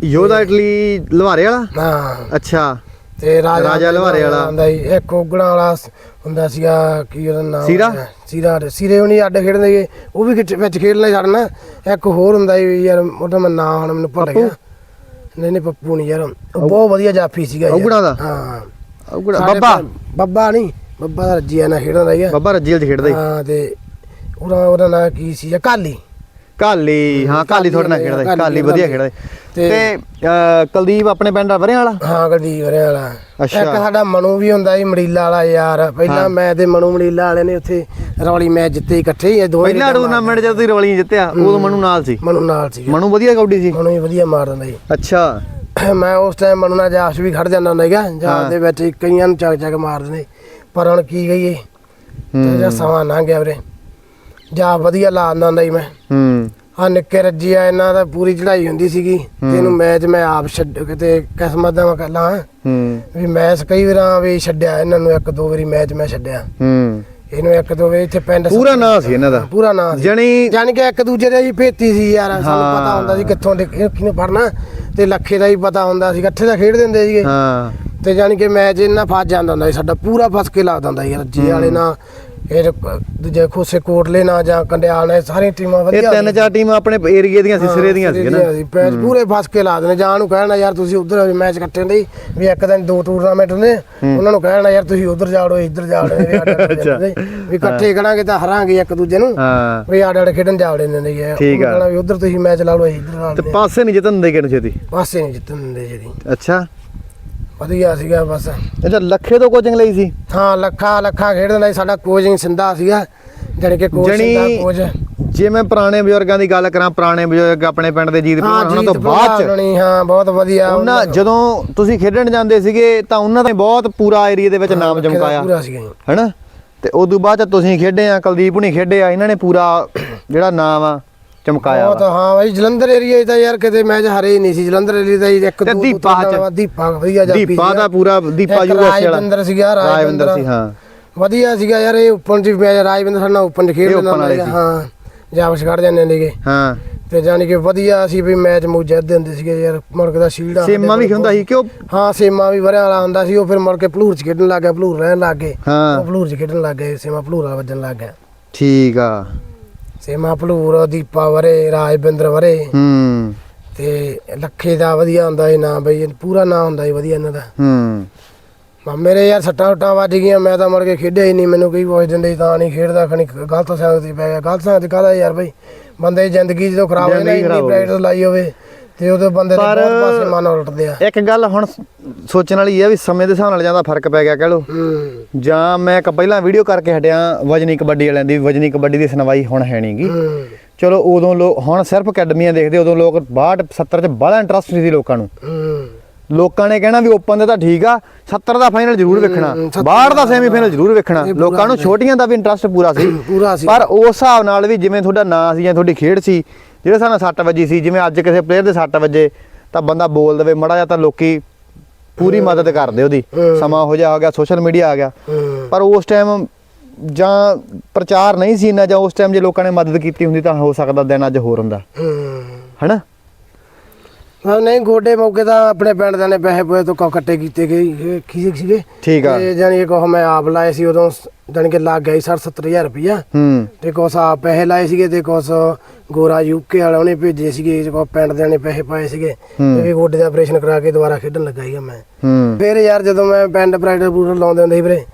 ਯੋਧਾ ਇਟਲੀ ਲਵਾਰੇ ਵਾਲਾ? ਹਾਂ। ਅੱਛਾ। ਤੇ ਰਾਜਾ ਲੁਹਾਰੇ ਵਾਲਾ। ਹੁੰਦਾ ਸੀ ਇੱਕ ਉਗਣਾ ਵਾਲਾ ਹੁੰਦਾ ਸੀਗਾ ਕੀ ਉਹਦਾ ਨਾਮ ਸੀਰਾ? ਹੈ? ਸੀਰਾ ਸੀਰੇ ਹੁਣੀ ਅੱਡ ਖੇਡਦੇ ਸੀਗੇ। ਉਹ ਵੀ ਵਿੱਚ- ਵਿੱਚ ਖੇਡ ਲੈ ਛੱਡਣਾ ਇੱਕ ਹੋਰ ਹੁੰਦਾ ਸੀ ਯਾਰ ਉਹਦਾ ਮੈਂ ਨਾਂ ਹੁਣ ਮੈਨੂੰ ਭੁੱਲ ਗਿਆ। ਨਹੀਂ ਨਹੀਂ ਪੱਪੂ ਨਹੀਂ ਯਾਰ। ਉਹ ਬਹੁਤ ਵਧੀਆ ਜਾਫੀ ਸੀਗਾ ਯਾਰ। ਉਗਣਾ ਦਾ? ਹਾਂ। ਉਹ ਕਿਹੜਾ- ਸਾਡੇ ਬੱਬਾ? ਪਿੰਡ- ਬੱਬਾ ਨਹੀਂ ਬੱਬਾ ਦਾ ਰੱਜੀਆ ਨਾਲ ਖੇਡਦਾ ਸੀਗਾ। ਬੱਬਾ ਰੱਜੀਲ ਚ ਖੇਡਦਾ ਸੀ। ਹਾਂ ਤੇ ਉਹਦਾ ਉਹਦਾ ਨਾਂ ਕੀ ਸੀ? ਕਾਲੀ ਕਾਲੀ ਹਾਂ ਕਾਲੀ ਤੁਹਾਡੇ ਨਾਲ ਖੇਡਦਾ ਕਾਲੀ ਵਧੀਆ ਖੇਡਦਾ। ਤੇ- ਕੁਲਦੀਪ ਆਪਣੇ ਪਿੰਡ ਵਰਿਆਂ ਵਾਲਾ ਹਾਂ ਗਲਦੀਪ ਵਰੇ ਵਾਲਾ ਅੱਛਾ। ਇੱਕ ਸਾਡਾ ਮਨੂ ਵੀ ਹੁੰਦਾ ਸੀ ਮੜੀਲਾ ਵਾਲਾ ਯਾਰ। ਪਹਿਲਾਂ ਮੈਂ ਤੇ ਮਨੂ ਮੜੀਲਾ ਵਾਲੇ ਨੇ ਉੱਥੇ ਰੌਲੀ ਮੈਚ ਜਿੱਤੇ ਇਕੱਠੇ ਹੀ ਦੋਵੇਂ ਪਹਿਲਾ ਟੂਰਨਾਮੈਂਟ ਜਦ ਤੁਸੀਂ ਰੋਲੀ ਜਿੱਤਿਆ ਉਦੋਂ ਮਨੂ ਨਾਲ ਸੀ? ਮਨੂ ਨਾਲ ਸੀ। ਮਨੂ ਵਧੀਆ ਕੌਡੀ ਸੀ? ਮਨੂ ਵੀ ਵਧੀਆ ਮਾਰ ਦਿੰਦਾ ਸੀ। ਅੱਛਾ। ਮੈਂ ਉਸ ਟਾਈਮ ਮਨੂ ਨਾਲ ਜਾਸ ਵੀ ਖੜ ਜਾਂਦਾ ਹੁੰਦਾ ਸੀਗਾ ਜਾਸ ਦੇ ਵਿੱਚ ਕਈਆਂ ਨੂੰ ਚੱਕ ਚੱਕ ਮਾਰ ਦਿੰਦੇ। ਪਰ ਹੁਣ ਕੀ ਕਹੀਏ? ਤੇ ਸਮਾਂ ਲੰਘ ਗਿਆ ਵੀਰੇ। ਜਾ ਵਧੀਆ ਲਾ ਦਿੰਦਾ ਹੁੰਦਾ ਮੈਂ। ਹੂੰ। ਆ ਨਿੱਕੇ ਰੱਜੀਆ ਇਹਨਾਂ ਦਾ ਪੂਰੀ ਚੜਾਈ ਹੁੰਦੀ ਸੀਗੀ। ਤੇ ਇਹਨੂੰ ਮੈਚ ਮੈਂ ਆਪ ਛੱਡ ਕਿਤੇ ਕਿਸਮਤ ਦਾ ਮੈਂ ਲਾਂ ਹੂੰ। ਵੀ ਮੈਚ ਕਈ ਵਾਰਾਂ ਵੀ ਛੱਡਿਆ ਇਹਨਾਂ ਨੂੰ ਇੱਕ ਦੋ ਵਾਰੀ ਮੈਚ ਮੈਂ ਛੱਡਿਆ। ਹੂੰ। ਇਹਨੂੰ ਇੱਕ ਦੋ ਵਾਰੀ ਇੱਥੇ ਪਿੰਡ ਪੂਰਾ ਨਾਂ ਸੀ ਇਹਨਾਂ ਦਾ। ਪੂਰਾ ਨਾਂ ਸੀ। ਜਣੀ ਜਾਣੀ ਕਿ ਇੱਕ ਦੂਜੇ ਦੇ ਹੀ ਭੇਤੀ ਸੀ ਯਾਰ ਸਾਨੂੰ ਪਤਾ ਹੁੰਦਾ ਸੀ ਕਿੱਥੋਂ ਦੇ ਕਿਹਨੂੰ ਫੜਨਾ ਤੇ ਲੱਖੇ ਦਾ ਹੀ ਪਤਾ ਹੁੰਦਾ ਸੀ ਇਕੱਠੇ ਦਾ ਖੇਡ ਦਿੰਦੇ ਸੀਗੇ। ਹਾਂ। ਤੇ ਜਾਣੀ ਕਿ ਮੈਚ ਇੰਨਾ ਫਸ ਜਾਂਦਾ ਹੁੰਦਾ ਸੀ ਸਾਡਾ ਪੂਰਾ ਫਸ ਕੇ ਲੱਗਦਾ ਹੁੰਦਾ ਸੀ ਰੱਜੀ ਵਾਲੇ ਨਾਲ ਇਹ ਦੂਜੇ ਖੋਸੇ ਕੋਟਲੇ ਨਾਲ ਜਾਂ ਕੰਡਿਆਲ ਨਾਲ ਇਹ ਸਾਰੀਆਂ ਟੀਮਾਂ ਇਹ ਵਧੀਆ ਤਿੰਨ ਚਾਰ ਟੀਮਾਂ ਆਪਣੇ ਏਰੀਏ ਦੀਆਂ ਸੀ ਸਿਰੇ ਦੀਆਂ ਸੀ ਨਾ। ਸੀ। ਪੈਚ ਪੂਰੇ ਫਸ ਕੇ ਲਾ ਦੇਣੇ ਜਾਂ ਨੂੰ ਕਹਿਣਾ ਯਾਰ ਤੁਸੀਂ ਉਧਰ ਮੈਚ ਕੱਟਣ ਲਈ ਵੀ ਇੱਕ ਦਿਨ ਦੋ ਟੂਰਨਾਮੈਂਟ ਨੇ ਉਹਨਾਂ ਨੂੰ ਕਹਿਣਾ ਯਾਰ ਤੁਸੀਂ ਉਧਰ ਜਾੜੋ ਇੱਧਰ ਜਾੜੋ ਵੀ ਅੱਛਾ। ਵੀ ਇਕੱਠੇ ਕਰਾਂਗੇ ਤਾਂ ਹਰਾਂਗੇ ਇੱਕ ਦੂਜੇ ਨੂੰ ਹਾਂ। ਵੀ ਆੜ ਆੜ ਖੇਡਣ ਜਾਵੜੇ ਨੇ ਨਹੀਂ ਹੈ ਠੀਕ ਆ। ਵੀ ਉਧਰ ਤੁਸੀਂ ਮੈਚ ਲਾ ਲਓ ਅਸੀਂ ਇੱਧਰ ਲਾ ਤੇ ਲਓ। ਪਾਸੇ ਨਹੀਂ ਜਿੱਤਣ ਦੇ ਕਿਨੂੰ ਛੇਤੀ? ਪਾਸੇ ਨਹੀਂ ਜਿੱਤਣ ਦਿੰਦੇ ਜਿਹੜੀ ਅੱਛਾ। ਵਧੀਆ ਸੀਗਾ ਬਸ। ਅੱਛਾ ਲੱਖੇ ਤੋਂ ਕੋਚਿੰਗ ਲਈ ਸੀ? ਹਾਂ ਲੱਖਾ ਲੱਖਾ ਖੇਡਦਾ ਸੀ ਸਾਡਾ ਕੋਚਿੰਗ ਸਿੰਦਾ ਸੀਗਾ। ਜਾਣੀ ਕਿ ਕੋਚ ਸਿੰਦਾ ਕੋਚ ਜੇ ਮੈਂ ਪੁਰਾਣੇ ਬਜ਼ੁਰਗਾਂ ਦੀ ਗੱਲ ਕਰਾਂ ਪੁਰਾਣੇ ਬਜ਼ੁਰਗ ਆਪਣੇ ਪਿੰਡ ਦੇ ਜੀਤ ਹਾਂ ਭਲਵਾਨ ਉਹਨਾਂ ਤੋਂ ਬਾਅਦ ਚ ਨਹੀਂ ਹਾਂ ਬਹੁਤ ਵਧੀਆ। ਉਹਨਾਂ ਜਦੋਂ ਤੁਸੀਂ ਖੇਡਣ ਜਾਂਦੇ ਸੀਗੇ ਤਾਂ ਉਹਨਾਂ ਦਾ ਬਹੁਤ ਪੂਰਾ ਏਰੀਆ ਦੇ ਵਿੱਚ ਨਾਮ ਚਮਕਾਇਆ। ਪੂਰਾ ਸੀਗਾ। ਹੈਨਾ? ਤੇ ਉਦੋਂ ਬਾਅਦ ਤੁਸੀਂ ਖੇਡੇ ਆ ਕੁਲਦੀਪ ਹੁਣੀ ਖੇਡੇ ਆ ਇਹਨਾਂ ਨੇ ਪੂਰਾ ਜਿਹੜਾ ਨਾਮ ਆ ਚਮਕਾਇਆ ਬਹੁਤ ਵਾ। ਹਾਂ ਬਾਈ ਜਲੰਧਰ ਏਰੀਆ ਤਾਂ ਯਾਰ ਕਿਤੇ ਮੈਚ ਹਾਰੇ ਹੀ ਨਹੀਂ ਸੀ ਜਲੰਧਰ ਏਰੀਆ ਦਾ ਹੀ ਇੱਕ ਤੇ ਦੋ ਦੀਪਾ ਚ- ਦੀਪਾ ਵਧੀਆ ਜਾਪੀ ਦੀਪਾ ਦਾ ਪੂਰਾ ਦੀਪਾ ਯੂਐਸ ਵਾਲਾ। ਰਾਜਵਿੰਦਰ ਸੀਗਾ ਰਾਜਵਿੰਦਰ। ਸੀ ਹਾਂ। ਵਧੀਆ ਸੀਗਾ ਯਾਰ ਇਹ ਓਪਨ ਚ ਮੈਚ ਰਾਜਵਿੰਦਰ ਸਾਡਾ ਓਪਨ ਚ ਖੇਡ ਇਹ ਲੈਂਦਾ open ਵਾਲੇ ਸੀ। ਹਾਂ ਜਾਵਸ਼ ਕੱਢ ਜਾਂਦੇ ਨੇਗੇ ਹਾਂ। ਤੇ ਜਾਣੀ ਕਿ ਵਧੀਆ ਸੀ ਵੀ ਮੈਚ ਮੂਜ ਜਿੱਤ ਦਿੰਦੇ ਸੀਗੇ ਯਾਰ ਮੁੜ ਕੇ ਦਾ ਸ਼ੀਲਡ ਸੇਮਾ ਵੀ ਹੁੰਦਾ ਸੀ ਕਿ ਉਹ ਹਾਂ ਸੇਮਾ ਵੀ ਵਰਿਆਂ ਵਾਲਾ ਹੁੰਦਾ ਸੀ ਉਹ ਫਿਰ ਮੁੜ ਕੇ ਭਲੂਰ ਚ ਖੇਡਣ ਲੱਗ ਗਿਆ ਭਲੂਰ ਰਹਿਣ ਲੱਗ ਗਏ। ਹਾਂ। ਉਹ ਭਲੂਰ ਚ ਖੇਡਣ ਲੱਗ ਗਏ ਸੇਮਾ ਭਲੂਰ ਵਾਲਾ ਵੱਜਣ ਲੱਗ ਗਿਆ। ਠੀਕ ਆ। ਸੇਮਾ ਭਲੂਰ ਦੀਪਾ ਵਰੇ ਰਾਜਵਿੰਦਰ ਵਰੇ ਹੂੰ। ਤੇ ਲੱਖੇ ਦਾ ਵਧੀਆ ਹੁੰਦਾ ਇਹ ਨਾਂ ਬਈ ਇਹ ਪੂਰਾ ਨਾਂ ਹੁੰਦਾ ਹੀ ਵਧੀਆ ਇਹਨਾਂ ਦਾ। ਹੂੰ। ਮਾ ਮੇਰੇ ਯਾਰ ਸੱਟਾਂ ਉੱਟਾਂ ਵੱਜ ਗਈਆਂ ਮੈਂ ਤਾਂ ਮੁੜ ਕੇ ਖੇਡਿਆ ਹੀ ਨਹੀਂ ਮੈਨੂੰ ਕਈ ਪੁੱਛ ਦਿੰਦੇ ਤਾਂ ਨਹੀਂ ਖੇਡਦਾ ਖਣੀ ਗਲਤ ਸੰਗਤ ਤੇ ਪੈ ਗਿਆ। ਗਲਤ ਸੰਗਤ ਕਾਹਦਾ ਯਾਰ ਬਈ? ਬੰਦੇ ਦੀ ਜ਼ਿੰਦਗੀ ਜਦੋਂ ਖਰਾਬ ਇੰਨੀ ਹੋ ਗਈ। ਪ੍ਰੈਕਟਿਸ ਲਾਈ ਹੋਵੇ। ਤੇ ਉਹਦੇ ਬੰਦੇ ਦੇ ਪਰ- ਬਹੁਤ ਪਾਸੇ ਮਨ ਉਲਟਦੇ ਆ। ਇੱਕ ਗੱਲ ਹੁਣ ਸੋਚਣ ਵਾਲੀ ਇਹ ਆ ਵੀ ਸਮੇਂ ਦੇ ਹਿਸਾਬ ਨਾਲ ਜਾਂਦਾ ਫ਼ਰਕ ਪੈ ਗਿਆ ਕਹਿ ਲੋ ਹੂੰ। ਜਾਂ ਮੈਂ ਇੱਕ ਪਹਿਲਾਂ ਵੀਡੀਓ ਕਰਕੇ ਹਟਿਆ ਵਜਨੀ ਕਬੱਡੀ ਵਾਲਿਆਂ ਦੀ ਵਜਨੀ ਕਬੱਡੀ ਦੀ ਸੁਣਵਾਈ ਹੁਣ ਹੈ ਨਹੀਂਗੀ ਹੂੰ। ਚਲੋ ਉਦੋਂ ਲੋਕ ਹੁਣ ਸਿਰਫ ਅਕੈਡਮੀਆਂ ਦੇਖਦੇ ਉਦੋਂ ਲੋਕ 62 70 ਚ ਬੜਾ ਇੰਟਰਸਟ ਸੀ ਲੋਕਾਂ ਨੂੰ। ਹੂੰ। ਲੋਕਾਂ ਨੇ ਕਹਿਣਾ ਵੀ ਓਪਨ ਦੇ ਤਾਂ ਠੀਕ ਆ 70 ਦਾ ਫਾਈਨਲ ਜ਼ਰੂਰ ਵੇਖਣਾ ਹੂੰ, 70 62 ਦਾ ਸੈਮੀਫਾਈਨਲ ਜ਼ਰੂਰ ਵੇਖਣਾ। ਲੋਕਾਂ ਨੂੰ ਛੋਟੀਆਂ ਦਾ ਵੀ ਇੰਟਰਸਟ ਪੂਰਾ ਸੀ। ਪੂਰਾ ਸੀ। ਪਰ ਉਸ ਹਿਸਾਬ ਨਾਲ ਵੀ ਜਿਵੇਂ ਤੁਹਾਡਾ ਨਾਂ ਸੀ ਜਾਂ ਤੁਹਾਡੀ ਖੇਡ ਸੀ ਜਿਹੜੇ ਸਾਨੂੰ ਸੱਟ ਵੱਜੀ ਸੀ ਜਿਵੇਂ ਅੱਜ ਕਿਸੇ ਪਲੇਅਰ ਦੇ ਸੱਟ ਵੱਜੇ ਤਾਂ ਬੰਦਾ ਬੋਲ ਦੇਵੇ ਮੜਾ ਜਾਂ ਤਾਂ ਲੋਕੀ ਪੂਰੀ ਮਦਦ ਕਰਦੇ ਉਹਦੀ। ਸਮਾਂ ਹੋ ਜਾ ਹੋ ਗਿਆ ਸੋਸ਼ਲ ਮੀਡੀਆ ਆ ਗਿਆ। ਪਰ ਉਸ ਟਾਈਮ ਜਾਂ ਪ੍ਰਚਾਰ ਨਹੀਂ ਸੀ ਇੰਨਾ ਜਾਂ ਉਸ ਟਾਈਮ ਜੇ ਲੋਕਾਂ ਨੇ ਮਦਦ ਕੀਤੀ ਹੁੰਦੀ ਤਾਂ ਹੋ ਸਕਦਾ ਦਿਨ ਅੱਜ ਹੋਰ ਹੁੰਦਾ। ਹਨਾ? ਹਾਂ ਨਹੀਂ ਗੋਡੇ ਮੌਕੇ ਤਾਂ ਆਪਣੇ ਪਿੰਡ ਦੇ ਨੇ ਪੈਸੇ ਪੋਏ ਤੋਂ ਕੋ ਕੱਟੇ ਕੀਤੇ ਗਏ ਕੀ ਸੀਗੇ। ਠੀਕ ਆ। ਤੇ ਜਾਨੀ ਕਿ ਮੈਂ ਆਪ ਲਾਏ ਸੀ ਉਦੋਂ ਜਾਨੀ ਕਿ ਲੱਗ ਸੀ 60 70000 ਰੁਪਇਆ ਹੂੰ। ਤੇ ਕੁਛ ਆਪ ਪੈਸੇ ਲਾਏ ਸੀਗੇ ਤੇ ਕੁਛ ਗੋਰਾ ਯੂਕੇ ਵਾਲਾ ਉਹਨੇ ਭੇਜੇ ਸੀਗੇ ਕੋ ਪਿੰਡ ਦੇ ਨੇ ਪੈਸੇ ਪਾਏ ਸੀਗੇ। ਹੂੰ। ਤੇ ਵੀ ਗੋਡੇ ਦਾ ਆਪਰੇਸ਼ਨ ਕਰਾ ਕੇ ਦੁਬਾਰਾ ਖੇਡਣ ਲੱਗਾ ਸੀਗਾ ਮੈਂ। ਹੂੰ। ਫਿਰ ਯਾਰ ਜਦੋਂ ਮੈਂ ਪਿੰਡ ਪ੍ਰੈਕਟਿਸ ਪੂਰਾ ਲਾਉਂਦੇ ਹੁੰਦੇ ਸੀ ਵੀਰੇ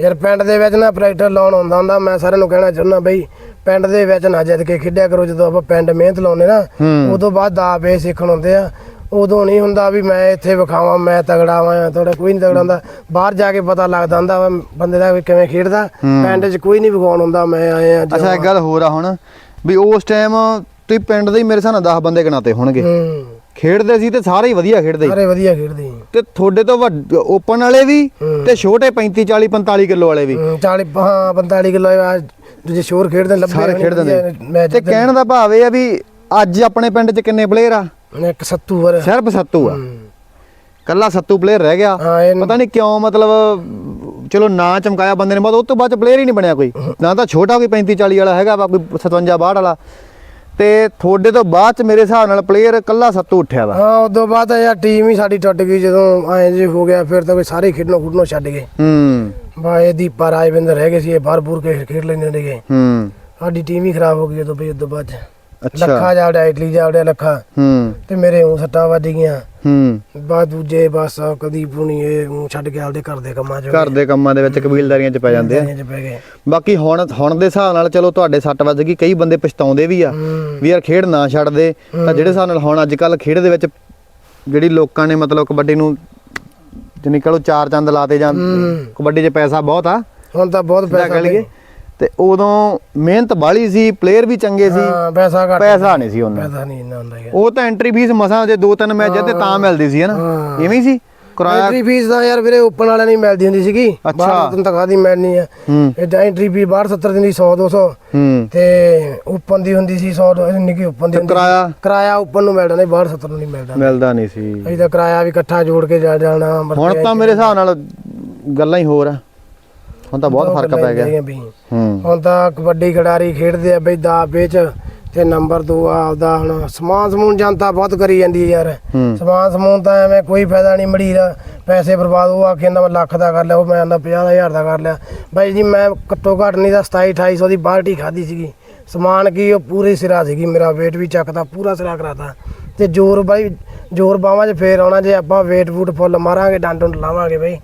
ਯਾਰ ਪਿੰਡ ਦੇ ਵਿੱਚ ਨਾ ਪ੍ਰੈਕਟਿਸ ਲਾਉਣ ਹੁੰਦਾ ਹੁੰਦਾ ਮੈਂ ਸਾਰਿਆਂ ਨੂੰ ਕਹਿਣਾ ਚਾਹੁੰਦਾ ਬਈ ਪਿੰਡ ਦੇ ਵਿੱਚ ਨਾ ਜਿੱਦ ਕੇ ਖੇਡਿਆ ਕਰੋ ਜਦੋਂ ਆਪਾਂ ਪਿੰਡ ਮਿਹਨਤ ਲਾਉਂਦੇ ਨਾ। ਉਦੋਂ ਬਾਅਦ ਦਾ ਬੇ ਸਿੱਖਣ ਹੁੰਦੇ ਆ ਉਦੋਂ ਨਹੀਂ ਹੁੰਦਾ ਵੀ ਮੈਂ ਇੱਥੇ ਵਿਖਾਵਾਂ ਮੈਂ ਤਗੜਾ ਵਾਂ ਤੁਹਾਡਾ ਕੋਈ ਨਹੀਂ ਤਗੜਾ ਹੁੰਦਾ ਬਾਹਰ ਜਾ ਕੇ ਪਤਾ ਲੱਗਦਾ ਹੁੰਦਾ ਬੰਦੇ ਦਾ ਵੀ ਕਿਵੇਂ ਖੇਡਦਾ। ਪਿੰਡ 'ਚ ਕੋਈ ਨਹੀਂ ਵਿਖਾਉਣ ਹੁੰਦਾ ਮੈਂ ਆਏ ਆ ਅੱਛਾ ਇੱਕ ਗੱਲ ਹੋਰ ਆ ਹੁਣ ਵੀ ਉਸ ਟਾਈਮ ਤੁਸੀਂ ਪਿੰਡ ਦੇ ਹੀ ਮੇਰੇ ਨਾਲ 10 ਬੰਦੇ ਗਣਾਤੇ ਹੋਣਗੇ ਖੇਡਦੇ ਸੀ ਤੇ ਸਾਰੇ ਹੀ ਵਧੀਆ ਖੇਡਦੇ ਸੀ। ਸਾਰੇ ਵਧੀਆ ਖੇਡਦੇ ਸੀ। ਤੇ ਤੁਹਾਡੇ ਤੋਂ ਵੱਡ ਓਪਨ ਵਾਲੇ ਵੀ। ਤੇ ਛੋਟੇ 35 40 45 ਕਿਲੋ ਵਾਲੇ ਵੀ। ਹੂੰ, 40 ਹਾਂ 45 ਕਿਲੋ ਆ ਦੂਜੇ ਸ਼ੋਰ ਖੇਡਦੇ ਲੱਭੇ ਸਾਰੇ ਖੇਡਦੇ ਨੇ। ਤੇ ਕਹਿਣ ਦਾ ਭਾਵ ਇਹ ਆ ਵੀ ਅੱਜ ਆਪਣੇ ਪਿੰਡ 'ਚ ਕਿੰਨੇ ਪਲੇਅਰ ਆ? ਇੱਕ ਸੱਤੂ ਵਰ ਸਿਰਫ ਸੱਤੂ ਆ। ਕੱਲਾ ਸੱਤੂ ਪਲੇਅਰ ਰਹਿ ਗਿਆ। ਪਤਾ ਨਹੀਂ ਕਿਉਂ ਮਤਲਬ ਚਲੋ ਨਾਂ ਚਮਕਾਇਆ ਬੰਦੇ ਨੇ ਬਾਅਦ ਉਸ ਤੋਂ ਬਾਅਦ ਪਲੇਅਰ ਹੀ ਨਹੀਂ ਬਣਿਆ ਕੋਈ। ਨਾ ਤਾਂ ਛੋਟਾ ਕੋਈ 35 40 ਵਾਲਾ ਹੈਗਾ ਕੋਈ 57 62 ਵਾਲਾ। ਤੇ ਤੁਹਾਡੇ ਤੋਂ ਬਾਅਦ ਚ ਮੇਰੇ ਹਿਸਾਬ ਨਾਲ ਪਲੇਅਰ ਕੱਲਾ ਸੱਤੂ ਉੱਠਿਆ ਵਾ। ਹਾਂ ਉਦੋਂ ਬਾਅਦ ਯਾਰ ਟੀਮ ਹੀ ਸਾਡੀ ਟੁੱਟ ਗਈ ਜਦੋਂ ਐਂ ਜੇ ਹੋ ਗਿਆ ਫਿਰ ਤਾਂ ਕੋਈ ਸਾਰੇ ਖੇਡਣੋਂ ਖੁੱਡਣੋਂ ਛੱਡ ਗਏ। ਹੂੰ। ਬਾ ਇਹ ਦੀਪਾ ਰਾਜਵਿੰਦਰ ਰਹਿ ਗਏ ਸੀ ਇਹ ਬਾਹਰ ਬੂਰ ਕੇ ਖੇਡ ਲੈਂਦੇ ਨੇਗੇ ਹੂੰ। ਸਾਡੀ ਟੀਮ ਹੀ ਖਰਾਬ ਹੋ ਗਈ ਉਦੋਂ ਬਈ ਉਦੋਂ ਬਾਅਦ। ਅੱਛਾ। ਲੱਖਾਂ ਜਾਵੜਿਆ ਇਟਲੀ ਜਾਵੜਿਆ ਲੱਖਾਂ। ਹੂੰ। ਤੇ ਮੇਰੇ ਉਹ ਸੱਟਾਂ ਵੱਜ ਗਈਆਂ। ਹੂੰ। ਬਾ ਦੂਜੇ ਬਸ ਕਦੀ ਪੁਣੀ ਇਹ ਊਂ ਛੱਡ ਕੇ ਆਪਦੇ ਘਰ ਦੇ ਕੰਮਾਂ 'ਚ ਘਰ ਦੇ ਕੰਮਾਂ ਦੇ ਵਿੱਚ ਕਬੀਲਦਾਰੀਆਂ 'ਚ ਪੈ ਜਾਂਦੇ ਆ। ਚ ਪੈ ਗਏ। ਬਾਕੀ ਹੁਣ ਹੁਣ ਦੇ ਹਿਸਾਬ ਨਾਲ ਚਲੋ ਤੁਹਾਡੇ ਸੱਟ ਵੱਜ ਗਈ ਕਈ ਬੰਦੇ ਪਛਤਾਉਂਦੇ ਵੀ ਆ ਵੀ ਯਾਰ ਖੇਡ ਨਾ ਛੱਡ ਦੇ ਤਾਂ ਜਿਹੜੇ ਹਿਸਾਬ ਨਾਲ ਹੁਣ ਅੱਜ ਕੱਲ ਖੇਡ ਦੇ ਵਿੱਚ ਜਿਹੜੀ ਲੋਕਾਂ ਨੇ ਮਤਲਬ ਕਬੱਡੀ ਨੂੰ ਜਿਵੇਂ ਕਹੋ ਚਾਰ ਚੰਦ ਲਾਤੇ ਜਾਂ ਹੂੰ। ਕਬੱਡੀ 'ਚ ਪੈਸਾ ਬਹੁਤ ਆ। ਹੁਣ ਤਾਂ ਬਹੁਤ ਪੈਸਾ ਲਈਏ। ਤੇ ਉਦੋਂ ਮਿਹਨਤ ਬਾਲੀ ਸੀ ਪਲੇਅਰ ਵੀ ਚੰਗੇ ਸੀ। ਹਾਂ ਪੈਸਾ ਘੱਟ ਪੈਸਾ ਨਹੀਂ ਸੀ ਉਹਨਾਂ ਪੈਸਾ ਨਹੀਂ ਇੰਨਾ ਹੁੰਦਾ ਯਾਰ। ਉਹ ਤਾਂ ਐਂਟਰੀ ਫੀਸ ਮਸਾਂ ਜੇ ਦੋ ਤਿੰਨ ਮੈਚ ਜਿੱਤੇ ਤਾਂ ਮਿਲਦੀ ਸੀ ਹਨਾ। ਇਵੇਂ ਹੀ ਸੀ। ਕਿਰਾਇਆ ਐਂਟਰੀ ਫੀਸ ਤਾਂ ਯਾਰ ਵੀਰੇ ਓਪਨ ਵਾਲਿਆਂ ਨਹੀਂ ਮਿਲਦੀ ਹੁੰਦੀ ਸੀਗੀ। ਅੱਛਾ। ਬਾਹਰ ਤੋਂ ਤਨਖਾਹ ਦੀ ਮਿਲਣੀ ਆ। ਇਹ ਐਂਟਰੀ ਫੀ ਬਾਹਰ 70 ਦਿਨ ਦੀ 100 200 ਹੂੰ। ਤੇ ਓਪਨ ਦੀ ਹੁੰਦੀ ਸੀ 100 ਇੰਨੀ ਕੀ ਓਪਨ ਦੀ। ਕਿਰਾਇਆ? ਕਿਰਾਇਆ ਓਪਨ ਨੂੰ ਮਿਲਦਾ ਨਹੀਂ ਬਾਹਰ 70 ਨੂੰ ਨਹੀਂ ਮਿਲਦਾ। ਮਿਲਦਾ ਨਹੀਂ ਸੀ। ਅਸੀਂ ਤਾਂ ਕਿਰਾਇਆ ਵੀ ਇਕੱਠਾ ਜੋੜ ਕੇ ਜਾ ਜਾਣਾ ਹੁਣ ਤਾਂ ਮੇਰੇ ਹਿਸਾਬ ਨਾਲ ਗੱਲਾਂ ਹੀ ਹੋਰ ਆ। ਹੁਣ ਤਾਂ ਬਹੁਤ ਫ਼ਰਕ ਪੈ ਗਿਆ। ਹੂੰ। ਹੁਣ ਤਾਂ ਕਬੱਡੀ ਖਿਡਾਰੀ ਖੇਡਦੇ ਆ ਬਈ ਦਾ ਵੇਚ ਤੇ ਨੰਬਰ 2 ਆਪਦਾ ਹੁਣ ਸਮਾਨ ਸਮੂਨ ਜਨਤਾ ਬਹੁਤ ਕਰੀ ਜਾਂਦੀ ਯਾਰ। ਸਮਾਨ ਸਮੂਨ ਤਾਂ ਐਵੇਂ ਕੋਈ ਫਾਇਦਾ ਨਹੀਂ ਮੜੀਰ। ਪੈਸੇ ਬਰਬਾਦ ਉਹ ਆਖੇ ਨਾ ਮੈਂ ਲੱਖ ਦਾ ਕਰ ਲਿਆ ਉਹ ਮੈਂ ਆਂਦਾ 50000 ਦਾ ਕਰ ਲਿਆ। ਬਾਈ ਜੀ ਮੈਂ ਘੱਟੋ ਘੱਟ ਨਹੀਂ ਤਾਂ 27 2800 ਦੀ ਬਾਲਟੀ ਖਾਦੀ ਸੀਗੀ। ਸਮਾਨ ਕੀ ਉਹ ਪੂਰੀ ਸਿਰਾ ਸੀਗੀ ਮੇਰਾ weight ਵੀ ਚੱਕਦਾ ਪੂਰਾ ਸਿਰਾ ਕਰਾਤਾ। ਤੇ ਜ਼ੋਰ ਬਾਈ ਜ਼ੋਰ ਬਾਵਾਂ 'ਚ ਫੇਰ ਆਉਣਾ ਜੇ ਆਪਾਂ weight ਵੂਟ ਫੁੱਲ ਮਾਰਾਂਗੇ ਡੰਡ ਡੁੰਡ ਲਾਵਾਂਗੇ ਬਾਈ।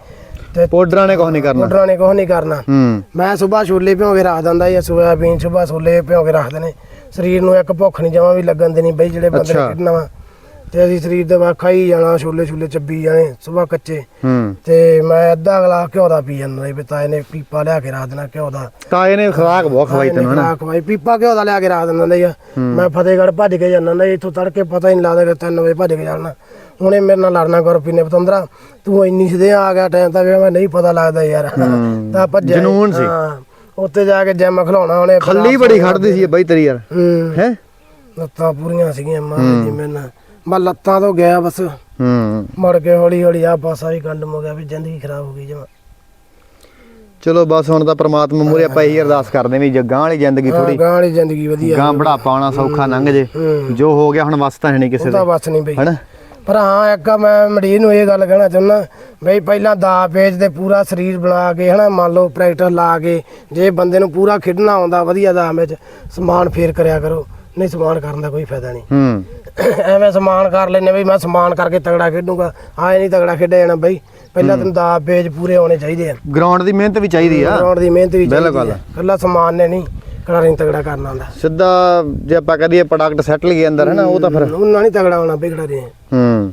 ਪਾਊਡਰਾਂ ਨੇ ਕੁਝ ਨਹੀਂ ਕਰਨਾ। ਮੋਟਰਾਂ ਨੇ ਕੁਛ ਨਹੀਂ ਕਰਨਾ। ਹੂੰ। ਮੈਂ ਸਵੇਰ ਛੋਲੇ ਭਿਓ ਕੇ ਰੱਖ ਦਿੰਦਾ ਜਾਂ ਸੋਇਆਬੀਨ ਸਵੇਰ ਛੋਲੇ ਭਿਓ ਕੇ ਰੱਖ ਦੇਣੇ ਸਰੀਰ ਨੂੰ ਇੱਕ ਭੁੱਖ ਨਹੀਂ ਜਮਾ ਵੀ ਲੱਗਣ ਦੇਣੀ ਬਈ ਜਿਹੜੇ ਬੰਦੇ ਨੇ ਵਾ। ਤੇ ਅਸੀਂ ਸਰੀਰ ਦੇ ਬਾਅਦ ਖਾਈ ਜਾਣਾ ਛੋਲੇ ਛੋਲੇ ਚੱਬੀ ਜਾਣੇ ਸਵੇਰ ਕੱਚੇ। ਹੂੰ। ਤੇ ਮੈਂ ਅੱਧਾ ਗਲਾਸ ਘਿਓ ਦਾ ਪੀ ਜਾਂਦਾ ਸੀ ਤਾਏ ਨੇ ਪੀਪਾ ਲਿਆ ਕੇ ਰੱਖ ਦੇਣਾ ਘਿਓ ਦਾ। ਤਾਏ ਨੇ ਖੁਰਾਕ ਬਹੁਤ ਖਵਾਈ ਤੈਨੂੰ ਹਨਾ? ਖੁਰਾਕ ਖਵਾਈ ਪੀਪਾ ਘਿਓ ਦਾ ਲਿਆ ਕੇ ਰੱਖ ਦਿੰਦਾ ਸੀ। ਮੈਂ ਫਤਿਹਗੜ੍ਹ ਭੱਜ ਕੇ ਜਾਂਦਾ ਹੁੰਦਾ ਸੀ ਇੱਥੋਂ ਤੜਕੇ ਪਤਾ ਹੀ ਨਹੀਂ ਲੱਗਦਾ ਕਿ 3 ਵਜੇ ਭੱਜ ਕੇ ਜਾਣਾ। ਹੁਣੇ ਮੇਰੇ ਨਾਲ ਲੜਨਾ ਕਰ ਪੀਨੇ ਪਤੰਦਰਾ ਤੂੰ ਇੰਨੀ ਸਿੱਧੇ ਆ ਗਿਆ ਟਾਈਮ ਤਾਂ ਵੀ ਮੈਂ ਨਹੀਂ ਪਤਾ ਲੱਗਦਾ ਯਾਰ। ਤਾਂ ਭੱਜਿਆ ਜਨੂੰਨ ਸੀ। ਹਾਂ ਉੱਤੇ ਜਾ ਕੇ ਜਿਮ ਖਲਾਉਣਾ ਉਹਨੇ ਖੱਲੀ ਬੜੀ ਖੜਦੀ ਸੀ ਇਹ ਬਾਈ ਤੇਰੀ ਯਾਰ। ਹੂੰ। ਹੈ? ਲੱਤਾਂ ਪੂਰੀਆਂ ਸੀਗੀਆਂ ਮਾਂ ਦੀ ਮੈਨਾਂ ਮੈਂ ਲੱਤਾਂ ਤੋਂ ਗਿਆ ਬਸ। ਹੂੰ। ਮੁੜ ਕੇ ਹੌਲੀ ਹੌਲੀ ਆ ਪਾਸਾ ਵੀ ਕੰਡਮ ਹੋ ਗਿਆ ਵੀ ਜ਼ਿੰਦਗੀ ਖਰਾਬ ਹੋ ਗਈ ਜਮਾ। ਚਲੋ ਬਸ ਹੁਣ ਤਾਂ ਪ੍ਰਮਾਤਮਾ ਮੂਰੇ ਆਪਾਂ ਇਹੀ ਅਰਦਾਸ ਕਰਦੇ ਵੀ ਜੱਗਾਂ ਵਾਲੀ ਜ਼ਿੰਦਗੀ ਥੋੜੀ ਗਾਂ ਵਾਲੀ ਜ਼ਿੰਦਗੀ ਵਧੀਆ ਗਾਂ ਬੁਢਾਪਾ ਆਉਣਾ ਸੌਖਾ ਲੰਘ ਜੇ। ਜੋ ਹੋ ਗਿਆ ਹੁਣ ਵਸ ਤਾਂ ਹੈ ਨਹੀਂ ਕਿਸੇ ਦੇ। ਬਸ ਨਹੀਂ ਬਈ। ਹਨਾ? ਪਰ ਹਾਂ ਇੱਕ ਆ ਮੈਂ ਮਰੀਜ਼ ਨੂੰ ਇਹ ਗੱਲ ਕਹਿਣਾ ਚਾਹੁੰਦਾ ਬਈ ਪਹਿਲਾਂ ਦਾ ਪੇਜ ਤੇ ਪੂਰਾ ਸਰੀਰ ਬਣਾ ਕੇ ਹਨਾ ਮੰਨ ਲਓ ਪ੍ਰੈਕਟਿਸ ਲਾ ਕੇ ਜੇ ਬੰਦੇ ਨੂੰ ਪੂਰਾ ਖੇਡਣਾ ਆਉਂਦਾ ਵਧੀਆ ਦਾ ਵਿੱਚ ਸਮਾਨ ਫੇਰ ਕਰਿਆ ਕਰੋ। ਨਹੀਂ ਸਮਾਨ ਕਰਨ ਦਾ ਕੋਈ ਫਾਇਦਾ ਨਹੀਂ। ਹੂੰ। ਐਵੇਂ ਸਮਾਨ ਕਰ ਲੈਨੇ ਬਈ ਮੈਂ ਸਮਾਨ ਕਰਕੇ ਤਗੜਾ ਖੇਡੂੰਗਾ। ਆਏ ਨਹੀਂ ਤਗੜਾ ਖੇਡਿਆ ਜਾਣਾ ਬਈ। ਪਹਿਲਾਂ ਤੈਨੂੰ ਦਾ ਪੇਜ ਪੂਰੇ ਹੋਣੇ ਚਾਹੀਦੇ ਆ। ਗਰਾਊਂਡ ਦੀ ਮਿਹਨਤ ਵੀ ਚਾਹੀਦੀ ਆ। ਗਰਾਊਂਡ ਦੀ ਮਿਹਨਤ ਵੀ ਚਾਹੀਦੀ ਬਿਲਕੁਲ। ਆ ਕੱਲਾ ਸਮਾਨ ਨੇ ਨਹੀਂ ਖਿਡਾਰੀ ਨੂੰ ਤਗੜਾ ਕਰਨਾ ਹੁੰਦਾ ਸਿੱਧਾ ਜੇ ਆਪਾਂ ਕਹਦੀਏ ਪ੍ਰੋਡਕਟ ਸੈੱਟ ਲਈਏ ਅੰਦਰ ਹਨਾ ਉਹ ਤਾਂ ਫਿਰ ਉਹਨਾਂ ਨਹੀਂ ਤਗੜਾ ਹੋਣਾ ਬਈ ਨੇ ਹੂੰ।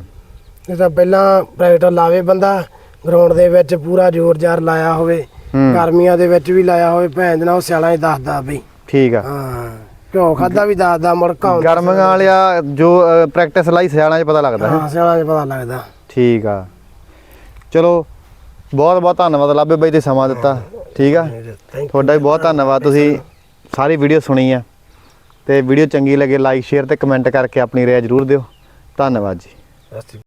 ਇਹ ਤਾਂ ਪਹਿਲਾਂ ਪ੍ਰੈਕਟਿਸ ਲਾਵੇ ਬੰਦਾ ਗਰਾਊਂਡ ਦੇ ਵਿੱਚ ਪੂਰਾ ਜ਼ੋਰ ਜ਼ਾਰ ਲਾਇਆ ਹੋਵੇ। ਹੂੰ। ਗਰਮੀਆਂ ਦੇ ਵਿੱਚ ਵੀ ਲਾਇਆ ਹੋਵੇ ਭੈਣ ਦੇ ਨਾਲ ਉਹ ਸਿਆਲਾਂ 'ਚ ਦੱਸਦਾ ਬਈ। ਠੀਕ ਆ। ਹਾਂ। ਘਿਓ ਖਾਦਾ ਵੀ ਦੱਸਦਾ ਮੁੜਕਾ ਹੁੰਦਾ ਗਰਮੀਆਂ ਵਾਲਿਆ ਜੋ ਪ੍ਰੈਕਟਿਸ ਲਈ ਸਿਆਲਾਂ 'ਚ ਪਤਾ ਲੱਗਦਾ ਹੈ। ਹਾਂ ਸਿਆਲਾਂ 'ਚ ਪਤਾ ਲੱਗਦਾ। ਠੀਕ ਆ। ਚਲੋ ਬਹੁਤ ਬਹੁਤ ਧੰਨਵਾਦ ਲਾਬੇ ਬਾਈ ਤੇ ਸਮਾਂ ਦਿੱਤਾ। ਠੀਕ ਆ? ਤੁਹਾਡਾ ਵੀ ਬਹੁਤ ਧੰਨਵਾਦ। ਤੁਸੀਂ ਸਾਰੀ ਵੀਡੀਓ ਸੁਣੀ ਆ। ਤੇ ਵੀਡੀਓ ਚੰਗੀ ਲੱਗੇ ਲਾਈਕ ਸ਼ੇਅਰ ਤੇ ਕਮੈਂਟ ਕਰਕੇ ਆਪਣੀ ਰਾਏ ਜ਼ਰੂਰ ਦਿਓ। ਧੰਨਵਾਦ ਜੀ।